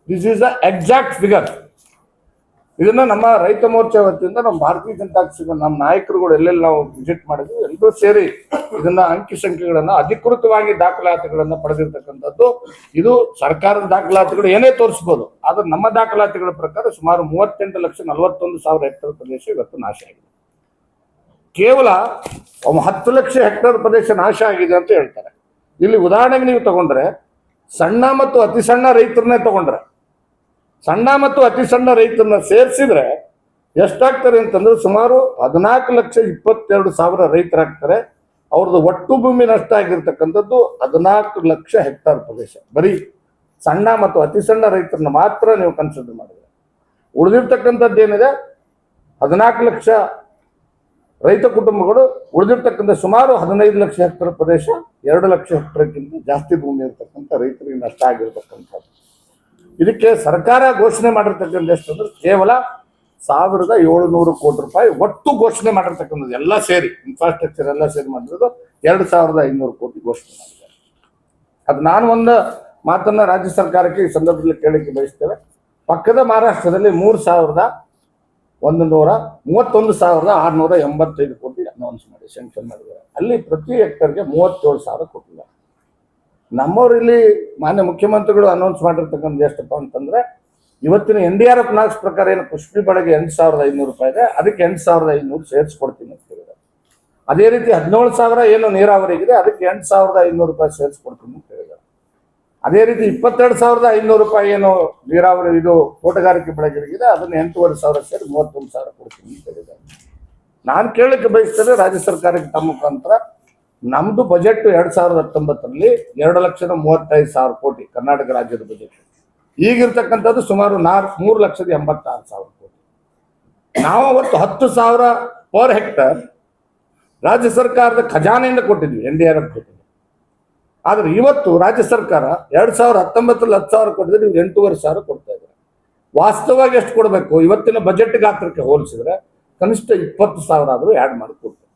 This is the exact figure ಇದನ್ನ ನಮ್ಮ ರೈತ ಮೋರ್ಚಾ ವತಿಯಿಂದ ನಮ್ಮ ಭಾರತೀಯ ಜನತಾ ಪಕ್ಷದ ನಮ್ಮ ನಾಯಕರುಗಳು ಎಲ್ಲೆಲ್ಲಿ ನಾವು ವಿಸಿಟ್ ಮಾಡಿದ್ವಿ, ಎಲ್ಲರೂ ಸೇರಿ ಇದನ್ನ ಅಂಕಿ ಸಂಖ್ಯೆಗಳನ್ನ, ಅಧಿಕೃತವಾಗಿ ದಾಖಲಾತಿಗಳನ್ನ ಪಡೆದಿರ್ತಕ್ಕಂಥದ್ದು. ಇದು ಸರ್ಕಾರದ ದಾಖಲಾತಿಗಳು ಏನೇ ತೋರಿಸ್ಬೋದು, ಆದ್ರೆ ನಮ್ಮ ದಾಖಲಾತಿಗಳ ಪ್ರಕಾರ ಸುಮಾರು ಮೂವತ್ತೆಂಟು ಲಕ್ಷ ನಲವತ್ತೊಂದು ಸಾವಿರ ಹೆಕ್ಟರ್ ಪ್ರದೇಶ ಇವತ್ತು ನಾಶ ಆಗಿದೆ. ಕೇವಲ ಹತ್ತು ಲಕ್ಷ ಹೆಕ್ಟರ್ ಪ್ರದೇಶ ನಾಶ ಆಗಿದೆ ಅಂತ ಹೇಳ್ತಾರೆ. ಇಲ್ಲಿ ಉದಾಹರಣೆಗೆ ನೀವು ತಗೊಂಡ್ರೆ ಸಣ್ಣ ಮತ್ತು ಅತಿ ಸಣ್ಣ ರೈತರನ್ನೇ ತಗೊಂಡ್ರೆ ಸಣ್ಣ ಮತ್ತು ಅತಿ ಸಣ್ಣ ರೈತರನ್ನ ಸೇರಿಸಿದ್ರೆ ಎಷ್ಟಾಗ್ತಾರೆ ಅಂತಂದ್ರೆ ಸುಮಾರು ಹದಿನಾಲ್ಕು ಲಕ್ಷ ಇಪ್ಪತ್ತೆರಡು ಸಾವಿರ ರೈತರಾಗ್ತಾರೆ. ಅವ್ರದ್ದು ಒಟ್ಟು ಭೂಮಿ ನಷ್ಟ ಆಗಿರ್ತಕ್ಕಂಥದ್ದು ಹದಿನಾಲ್ಕು ಲಕ್ಷ ಹೆಕ್ಟಾರ್ ಪ್ರದೇಶ. ಬರೀ ಸಣ್ಣ ಮತ್ತು ಅತಿ ಸಣ್ಣ ರೈತರನ್ನ ಮಾತ್ರ ನೀವು ಕನ್ಸಿಡರ್ ಮಾಡಿದ್ರೆ. ಉಳಿದಿರ್ತಕ್ಕಂಥದ್ದು ಏನಿದೆ? ಹದಿನಾಲ್ಕು ಲಕ್ಷ ರೈತ ಕುಟುಂಬಗಳು, ಉಳಿದಿರ್ತಕ್ಕಂಥ ಸುಮಾರು ಹದಿನೈದು ಲಕ್ಷ ಹೆಕ್ಟರ್ ಪ್ರದೇಶ, ಎರಡು ಲಕ್ಷ ಹೆಕ್ಟರ್ಗಿಂತ ಜಾಸ್ತಿ ಭೂಮಿ ಇರ್ತಕ್ಕಂಥ ರೈತರಿಗೆ ನಷ್ಟ ಆಗಿರ್ತಕ್ಕಂಥದ್ದು. ಇದಕ್ಕೆ ಸರ್ಕಾರ ಘೋಷಣೆ ಮಾಡಿರ್ತಕ್ಕಂಥ ಎಷ್ಟು ಅಂದ್ರೆ ಕೇವಲ ಸಾವಿರದ ಏಳುನೂರು ಕೋಟಿ ರೂಪಾಯಿ ಒಟ್ಟು ಘೋಷಣೆ ಮಾಡಿರ್ತಕ್ಕಂಥದ್ದು ಎಲ್ಲ ಸೇರಿ ಇನ್ಫ್ರಾಸ್ಟ್ರಕ್ಚರ್ ಎಲ್ಲ ಸೇರಿ ಮಾಡಿರೋದು ಎರಡು ಸಾವಿರದ ಐನೂರು ಕೋಟಿ ಘೋಷಣೆ ಮಾಡಿದ್ದಾರೆ. ಅದು ನಾನು ಒಂದು ಮಾತನ್ನ ರಾಜ್ಯ ಸರ್ಕಾರಕ್ಕೆ ಈ ಸಂದರ್ಭದಲ್ಲಿ ಕೇಳಲಿಕ್ಕೆ ಬಯಸ್ತೇವೆ. ಪಕ್ಕದ ಮಹಾರಾಷ್ಟ್ರದಲ್ಲಿ ಮೂರು ಸಾವಿರದ ಒಂದು ನೂರ ಮೂವತ್ತೊಂದು ಸಾವಿರದ ಆರುನೂರ ಎಂಬತ್ತೈದು ಕೋಟಿ ಅನೌನ್ಸ್ ಮಾಡಿ ಸ್ಯಾಂಕ್ಷನ್ ಮಾಡಿದ್ದಾರೆ. ಅಲ್ಲಿ ಪ್ರತಿ ಹೆಕ್ಟರ್ಗೆ ಮೂವತ್ತೇಳು ಸಾವಿರ ಕೊಟ್ಟಿದ್ದಾರೆ. ನಮ್ಮವ್ರು ಇಲ್ಲಿ ಮಾನ್ಯ ಮುಖ್ಯಮಂತ್ರಿಗಳು ಅನೌನ್ಸ್ ಮಾಡಿರ್ತಕ್ಕಂಥ ಎಷ್ಟಪ್ಪ ಅಂತಂದ್ರೆ, ಇವತ್ತಿನ ಎನ್ ಡಿ ಆರ್ ಎಫ್ ನಾಲ್ಕು ಪ್ರಕಾರ ಏನು ಪುಷ್ಪಿ ಬಳಗೆ ಎಂಟು ಸಾವಿರದ ಐನೂರು ರೂಪಾಯಿ ಇದೆ, ಅದಕ್ಕೆ ಎಂಟು ಸಾವಿರದ ಐನೂರು ಸೇರಿಸ್ಕೊಡ್ತೀನಿ ಅಂತ ಹೇಳಿದ್ದಾರೆ. ಅದೇ ರೀತಿ ಹದಿನೇಳು ಸಾವಿರ ಏನು ನೀರಾವರಿಗಿದೆ ಅದಕ್ಕೆ ಎಂಟು ಸಾವಿರದ ಐನೂರು ರೂಪಾಯಿ ಸೇರಿಸ್ಕೊಡ್ತೀನಿ ಅಂತ ಹೇಳಿದ್ದಾರೆ. ಅದೇ ರೀತಿ ಇಪ್ಪತ್ತೆರಡು ಸಾವಿರದ ಐನೂರು ರೂಪಾಯಿ ಏನು ನೀರಾವರಿ ಇದು ತೋಟಗಾರಿಕೆ ಬೆಳೆಗಳಿಗಿದೆ ಅದನ್ನು ಎಂಟೂವರೆ ಸಾವಿರ ಸೇರಿ ಮೂವತ್ತೊಂದು ಸಾವಿರ ಕೊಡ್ತೀನಿ ಅಂತ ಹೇಳಿದ್ದಾರೆ. ನಾನು ಕೇಳಲಿಕ್ಕೆ ಬಯಸ್ತೇನೆ ರಾಜ್ಯ ಸರ್ಕಾರಕ್ಕೆ ತಮ್ಮ ಮುಖಾಂತರ ನಮ್ದು ಬಜೆಟ್ ಎರಡ್ ಸಾವಿರದ ಹತ್ತೊಂಬತ್ತರಲ್ಲಿ ಎರಡು ಲಕ್ಷದ ಮೂವತ್ತೈದು ಸಾವಿರ ಕೋಟಿ ಕರ್ನಾಟಕ ರಾಜ್ಯದ ಬಜೆಟ್ ಈಗಿರ್ತಕ್ಕಂಥದ್ದು ಸುಮಾರು ನಾಲ್ ಮೂರು ಲಕ್ಷದ ಎಂಬತ್ತಾರು ಸಾವಿರ ಕೋಟಿ. ನಾವು ಅವತ್ತು ಹತ್ತು ಸಾವಿರ ಪರ್ ಹೆಕ್ಟರ್ ರಾಜ್ಯ ಸರ್ಕಾರದ ಖಜಾನೆಯಿಂದ ಕೊಟ್ಟಿದ್ವಿ, ಎನ್ ಡಿ ಆರ್ ಎಫ್ ಕೊಟ್ಟಿದ್ವಿ. ಆದ್ರೆ ಇವತ್ತು ರಾಜ್ಯ ಸರ್ಕಾರ ಎರಡ್ ಸಾವಿರದ ಹತ್ತೊಂಬತ್ತರಲ್ಲಿ ಹತ್ತು ಸಾವಿರ ಕೊಟ್ಟಿದ್ರೆ ನೀವು ಎಂಟೂವರೆ ಸಾವಿರ ಕೊಡ್ತಾ ಇದ್ದಾರೆ. ವಾಸ್ತವವಾಗಿ ಎಷ್ಟು ಕೊಡಬೇಕು? ಇವತ್ತಿನ ಬಜೆಟ್ ಗಾತ್ರಕ್ಕೆ ಹೋಲಿಸಿದ್ರೆ ಕನಿಷ್ಠ ಇಪ್ಪತ್ತು ಸಾವಿರ ಆದರೂ ಆ್ಯಡ್ ಮಾಡಿ ಕೊಡ್ತಾರೆ.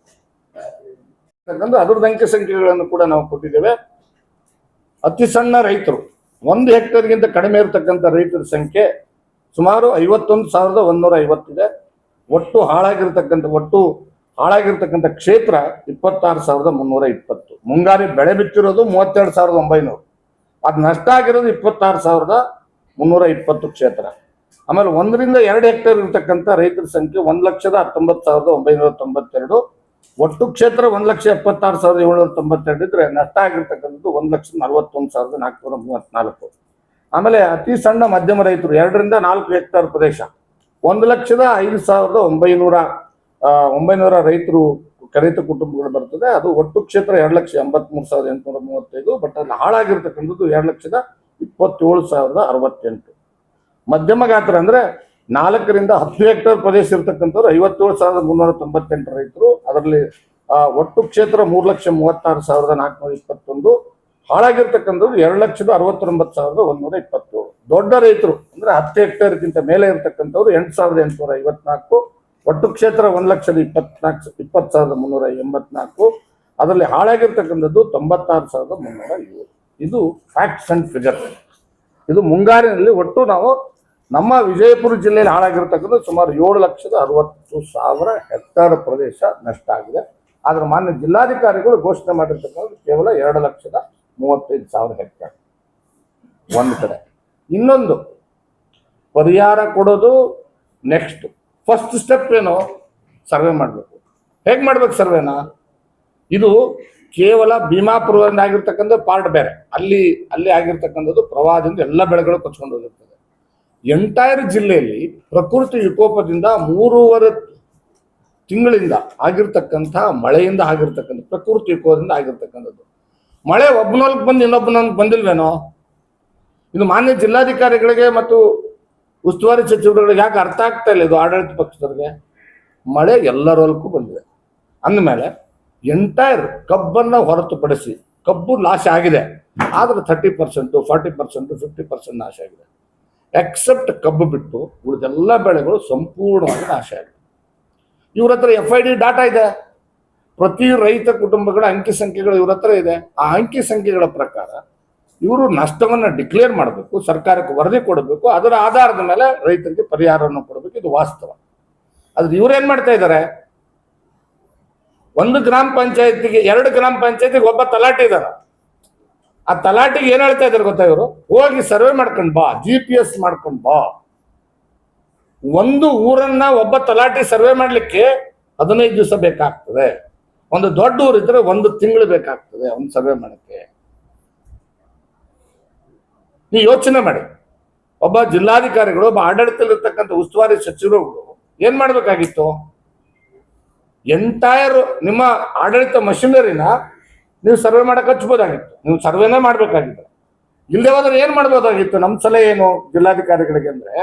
ಯಾಕಂದ್ರೆ ಅದ್ರದ್ದು ಅಂಕಿ ಸಂಖ್ಯೆಗಳನ್ನು ಕೂಡ ನಾವು ಕೊಟ್ಟಿದ್ದೇವೆ. ಅತಿ ಸಣ್ಣ ರೈತರು, ಒಂದು ಹೆಕ್ಟರ್ಗಿಂತ ಕಡಿಮೆ ಇರತಕ್ಕಂಥ ರೈತರ ಸಂಖ್ಯೆ ಸುಮಾರು ಐವತ್ತೊಂದು ಸಾವಿರದ ಒಂದೂರ ಐವತ್ತಿದೆ. ಒಟ್ಟು ಹಾಳಾಗಿರ್ತಕ್ಕಂಥ ಒಟ್ಟು ಹಾಳಾಗಿರ್ತಕ್ಕಂಥ ಕ್ಷೇತ್ರ ಇಪ್ಪತ್ತಾರು ಸಾವಿರದ ಮುನ್ನೂರ ಇಪ್ಪತ್ತು. ಮುಂಗಾರಿ ಬೆಳೆ ಬಿತ್ತಿರೋದು ಮೂವತ್ತೆರಡು ಸಾವಿರದ ಒಂಬೈನೂರು. ಅದು ನಷ್ಟ ಆಗಿರೋದು ಇಪ್ಪತ್ತಾರು ಸಾವಿರದ ಮುನ್ನೂರ ಇಪ್ಪತ್ತು ಕ್ಷೇತ್ರ. ಆಮೇಲೆ ಒಂದರಿಂದ ಎರಡು ಹೆಕ್ಟೇರ್ ಇರ್ತಕ್ಕಂಥ ರೈತರ ಸಂಖ್ಯೆ ಒಂದು ಲಕ್ಷದ ಹತ್ತೊಂಬತ್ತು ಸಾವಿರದ ಒಂಬೈನೂರ ತೊಂಬತ್ತೆರಡು. ಒಟ್ಟು ಕ್ಷೇತ್ರ ಒಂದು ಲಕ್ಷ ಎಪ್ಪತ್ತಾರು ಸಾವಿರದ ಏಳ್ನೂರ ತೊಂಬತ್ತೆರಡು ಇದ್ರೆ ನಷ್ಟ ಆಗಿರ್ತಕ್ಕಂಥದ್ದು ಒಂದು ಲಕ್ಷ ನಲವತ್ತೊಂದು ಸಾವಿರದ ನಾಲ್ಕುನೂರ ಮೂವತ್ನಾಲ್ಕು ಆಮೇಲೆ ಅತಿ ಸಣ್ಣ ಮಧ್ಯಮ ರೈತರು, ಎರಡರಿಂದ ನಾಲ್ಕು ಹೆಕ್ಟೇರ್ ಪ್ರದೇಶ. ಒಂದು ಲಕ್ಷದ ಐದು ಸಾವಿರದ ಒಂಬೈನೂರ ಒಂಬೈನೂರ ರೈತರು ರೈತ ಕುಟುಂಬಗಳು ಬರ್ತದೆ. ಅದು ಒಟ್ಟು ಕ್ಷೇತ್ರ ಎರಡು ಲಕ್ಷ ಎಂಬತ್ಮೂರು ಸಾವಿರದ ಎಂಟುನೂರ ಮೂವತ್ತೈದು, ಬಟ್ ಅಲ್ಲಿ ಹಾಳಾಗಿರ್ತಕ್ಕಂಥದ್ದು ಎರಡು ಲಕ್ಷದ ಇಪ್ಪತ್ತೇಳು ಸಾವಿರದ ಅರವತ್ತೆಂಟು. ಮಧ್ಯಮ ಗಾತ್ರ ಅಂದ್ರೆ ನಾಲ್ಕರಿಂದ ಹತ್ತು ಹೆಕ್ಟೇರ್ ಪ್ರದೇಶ ಇರತಕ್ಕಂಥವ್ರು ಐವತ್ತೇಳು ಸಾವಿರದ ಮುನ್ನೂರ ತೊಂಬತ್ತೆಂಟು ರೈತರು. ಅದರಲ್ಲಿ ಒಟ್ಟು ಕ್ಷೇತ್ರ ಮೂರು ಲಕ್ಷ ಮೂವತ್ತಾರು ಸಾವಿರದ ನಾಲ್ಕುನೂರ ಇಪ್ಪತ್ತೊಂದು ಹಾಳಾಗಿರ್ತಕ್ಕಂಥದ್ದು ಎರಡು ಲಕ್ಷದ ಅರವತ್ತೊಂಬತ್ತು ಸಾವಿರದ ಒಂದೂರ ಇಪ್ಪತ್ತೇಳು. ದೊಡ್ಡ ರೈತರು, ಅಂದ್ರೆ ಹತ್ತು ಹೆಕ್ಟೇರ್ಗಿಂತ ಮೇಲೆ ಇರತಕ್ಕಂಥವ್ರು ಎಂಟು ಸಾವಿರದ ಎಂಟುನೂರ ಐವತ್ನಾಲ್ಕು, ಒಟ್ಟು ಕ್ಷೇತ್ರ ಒಂದು ಲಕ್ಷದ ಇಪ್ಪತ್ನಾಲ್ಕು, ಇಪ್ಪತ್ತು ಸಾವಿರದ ಮುನ್ನೂರ ಎಂಬತ್ನಾಲ್ಕು, ಅದರಲ್ಲಿ ಹಾಳಾಗಿರ್ತಕ್ಕಂಥದ್ದು ತೊಂಬತ್ತಾರು ಸಾವಿರದ ಮುನ್ನೂರ ಏಳು ಇದು ಫ್ಯಾಕ್ಟ್ಸ್ ಅಂಡ್ ಫಿಗರ್ ಇದು ಮುಂಗಾರಿನಲ್ಲಿ ಒಟ್ಟು ನಾವು ನಮ್ಮ ವಿಜಯಪುರ ಜಿಲ್ಲೆಯಲ್ಲಿ ಹಾಳಾಗಿರ್ತಕ್ಕಂಥ ಸುಮಾರು ಏಳು ಲಕ್ಷದ ಅರವತ್ತು ಸಾವಿರ ಹೆಕ್ಟೇರ್ ಪ್ರದೇಶ ನಷ್ಟ ಆಗಿದೆ. ಆದ್ರೆ ಮಾನ್ಯ ಜಿಲ್ಲಾಧಿಕಾರಿಗಳು ಘೋಷಣೆ ಮಾಡಿರ್ತಕ್ಕಂಥದ್ದು ಕೇವಲ ಎರಡು ಲಕ್ಷದ ಮೂವತ್ತೈದು ಸಾವಿರ ಹೆಕ್ಟೇರ್. ಒಂದು ಕಡೆ. ಇನ್ನೊಂದು, ಪರಿಹಾರ ಕೊಡೋದು ನೆಕ್ಸ್ಟ್ ಫಸ್ಟ್ ಸ್ಟೆಪ್ ಏನು? ಸರ್ವೆ ಮಾಡಬೇಕು. ಹೇಗೆ ಮಾಡ್ಬೇಕು ಸರ್ವೆನ ಇದು ಕೇವಲ ಭೀಮಾಪುರದಿಂದ ಆಗಿರ್ತಕ್ಕಂಥ ಪಾರ್ಟ್ ಬೇರೆ. ಅಲ್ಲಿ ಅಲ್ಲಿ ಆಗಿರ್ತಕ್ಕಂಥದ್ದು ಪ್ರವಾಹದಿಂದ ಎಲ್ಲ ಬೆಳೆಗಳು ಕೊಚ್ಕೊಂಡು ಹೋಗಿರ್ತದೆ ಎಂಟೈರ್ ಜಿಲ್ಲೆಯಲ್ಲಿ ಪ್ರಕೃತಿ ವಿಕೋಪದಿಂದ ಮೂರುವರೆ ತಿಂಗಳಿಂದ ಆಗಿರ್ತಕ್ಕಂಥ, ಮಳೆಯಿಂದ ಆಗಿರ್ತಕ್ಕಂಥ, ಪ್ರಕೃತಿ ವಿಕೋಪದಿಂದ ಆಗಿರ್ತಕ್ಕಂಥದ್ದು. ಮಳೆ ಒಬ್ಬನೊಳಗೆ ಬಂದು ಇನ್ನೊಬ್ಬನೊಲ್ಗೆ ಬಂದಿಲ್ವೇನೋ? ಇದು ಮಾನ್ಯ ಜಿಲ್ಲಾಧಿಕಾರಿಗಳಿಗೆ ಮತ್ತು ಉಸ್ತುವಾರಿ ಸಚಿವರುಗಳಿಗೆ ಯಾಕೆ ಅರ್ಥ ಆಗ್ತಾ ಇಲ್ಲ ಇದು ಆಡಳಿತ ಪಕ್ಷದವ್ರಿಗೆ? ಮಳೆ ಎಲ್ಲರ ಹೊಲಕ್ಕೂ ಬಂದಿದೆ. ಅಂದಮೇಲೆ ಎಂಟೈರ್ ಕಬ್ಬನ್ನು ಹೊರತುಪಡಿಸಿ ಕಬ್ಬು ನಾಶ ಆಗಿದೆ. ಆದರೆ thirty percent forty percent fifty percent ನಾಶ ಆಗಿದೆ. ಎಕ್ಸೆಪ್ಟ್ ಕಬ್ಬು ಬಿಟ್ಟು ಉಳಿದೆಲ್ಲ ಬೆಳೆಗಳು ಸಂಪೂರ್ಣವಾಗಿ ನಾಶ ಆಗಿದೆ. ಇವ್ರ ಹತ್ರ ಎಫ್ ಐ ಡಿ ಡಾಟಾ ಇದೆ. ಪ್ರತಿ ರೈತ ಕುಟುಂಬಗಳ ಅಂಕಿ ಸಂಖ್ಯೆಗಳು ಇವ್ರ ಹತ್ರ ಇದೆ. ಆ ಅಂಕಿ ಸಂಖ್ಯೆಗಳ ಪ್ರಕಾರ ಇವರು ನಷ್ಟವನ್ನ ಡಿಕ್ಲೇರ್ ಮಾಡಬೇಕು, ಸರ್ಕಾರಕ್ಕೆ ವರದಿ ಕೊಡಬೇಕು, ಅದರ ಆಧಾರದ ಮೇಲೆ ರೈತರಿಗೆ ಪರಿಹಾರವನ್ನು ಕೊಡಬೇಕು. ಇದು ವಾಸ್ತವ. ಆದ್ರೆ ಇವ್ರೇನ್ ಮಾಡ್ತಾ ಇದ್ದಾರೆ ಒಂದು ಗ್ರಾಮ ಪಂಚಾಯತಿಗೆ ಎರಡು ಗ್ರಾಮ ಪಂಚಾಯತಿಗೆ ಒಬ್ಬ ತಲಾಟೆ ಇದಾರ ಆ ತಲಾಟಿಗೆ ಏನ್ ಹೇಳ್ತಾ ಇದಾರೆ ಗೊತ್ತಾ ಇವರು? ಹೋಗಿ ಸರ್ವೆ ಮಾಡ್ಕೊಂಡ್ ಬಾ ಜಿ ಪಿ ಎಸ್ ಮಾಡ್ಕೊಂಡ್ ಬಾ. ಒಂದು ಊರನ್ನ ಒಬ್ಬ ತಲಾಟಿ ಸರ್ವೆ ಮಾಡ್ಲಿಕ್ಕೆ ಹದಿನೈದು ದಿವಸ ಬೇಕಾಗ್ತದೆ. ಒಂದು ದೊಡ್ಡ ಊರ್ ಇದ್ರೆ ಒಂದು ತಿಂಗಳು ಬೇಕಾಗ್ತದೆ ಅವನ್ ಸರ್ವೆ ಮಾಡಕ್ಕೆ. ನೀ ಯೋಚನೆ ಮಾಡಿ. ಒಬ್ಬ ಜಿಲ್ಲಾಧಿಕಾರಿಗಳು, ಒಬ್ಬ ಆಡಳಿತದಲ್ಲಿರ್ತಕ್ಕಂಥ ಉಸ್ತುವಾರಿ ಸಚಿವರುಗಳು ಏನ್ ಮಾಡ್ಬೇಕಾಗಿತ್ತು? ಎಂಟೈರ್ ನಿಮ್ಮ ಆಡಳಿತ ಮಷಿನರಿನ ನೀವು ಸರ್ವೆ ಮಾಡಕ್ ಹಚ್ಬೋದಾಗಿತ್ತು. ನೀವು ಸರ್ವೆನೇ ಮಾಡ್ಬೇಕಾಗಿತ್ತು. ಇಲ್ಲದೆ ಹೋದ್ರೆ ಏನ್ ಮಾಡ್ಬೋದಾಗಿತ್ತು? ನಮ್ಮ ಸಲಹೆ ಏನು ಜಿಲ್ಲಾಧಿಕಾರಿಗಳಿಗೆ ಅಂದ್ರೆ,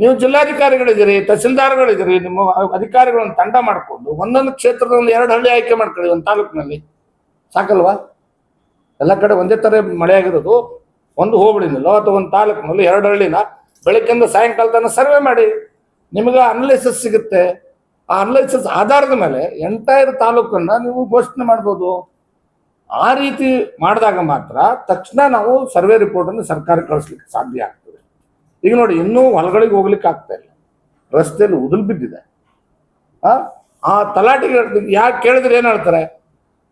ನೀವು ಜಿಲ್ಲಾಧಿಕಾರಿಗಳಿದ್ದೀರಿ, ತಹಸೀಲ್ದಾರ್ಗಳಿದ್ದೀರಿ, ನಿಮ್ಮ ಅಧಿಕಾರಿಗಳನ್ನ ತಂಡ ಮಾಡಿಕೊಂಡು ಒಂದೊಂದು ಕ್ಷೇತ್ರದಲ್ಲಿ ಎರಡು ಹಳ್ಳಿ ಆಯ್ಕೆ ಮಾಡ್ಕೊಳ್ಳಿ ಒಂದು ತಾಲೂಕಿನಲ್ಲಿ. ಸಾಕಲ್ವಾ? ಎಲ್ಲ ಕಡೆ ಒಂದೇ ತರ ಮಳೆ ಆಗಿರೋದು. ಒಂದು ಹೋಬಳಿನಲ್ಲೋ ಅಥವಾ ಒಂದು ತಾಲೂಕಿನಲ್ಲಿ ಎರಡು ಹಳ್ಳಿನ ಬೆಳಕಿಂದ ಸಾಯಂಕಾಲ ತನಕ ಸರ್ವೆ ಮಾಡಿ. ನಿಮಗೆ ಅನಲಿಸಿಸ್ ಸಿಗುತ್ತೆ. ಆ ಅನಲೈಸಿಸ್ ಆಧಾರದ ಮೇಲೆ ಎಂಟೈರ್ ತಾಲೂಕನ್ನ ನೀವು ಘೋಷಣೆ ಮಾಡ್ಬೋದು. ಆ ರೀತಿ ಮಾಡಿದಾಗ ಮಾತ್ರ ತಕ್ಷಣ ನಾವು ಸರ್ವೆ ರಿಪೋರ್ಟ್ ಅನ್ನು ಸರ್ಕಾರಕ್ಕೆ ಕಳಿಸ್ಲಿಕ್ಕೆ ಸಾಧ್ಯ ಆಗ್ತದೆ. ಈಗ ನೋಡಿ, ಇನ್ನೂ ಹೊಲಗಳಿಗೆ ಹೋಗ್ಲಿಕ್ಕೆ ಆಗ್ತಾ ಇಲ್ಲ. ರಸ್ತೆಯಲ್ಲಿ ಉದುಲ್ ಬಿದ್ದಿದೆ. ಆ ತಲಾಟಿಗೆ ಯಾಕೆ ಕೇಳಿದ್ರೆ ಏನು ಹೇಳ್ತಾರೆ?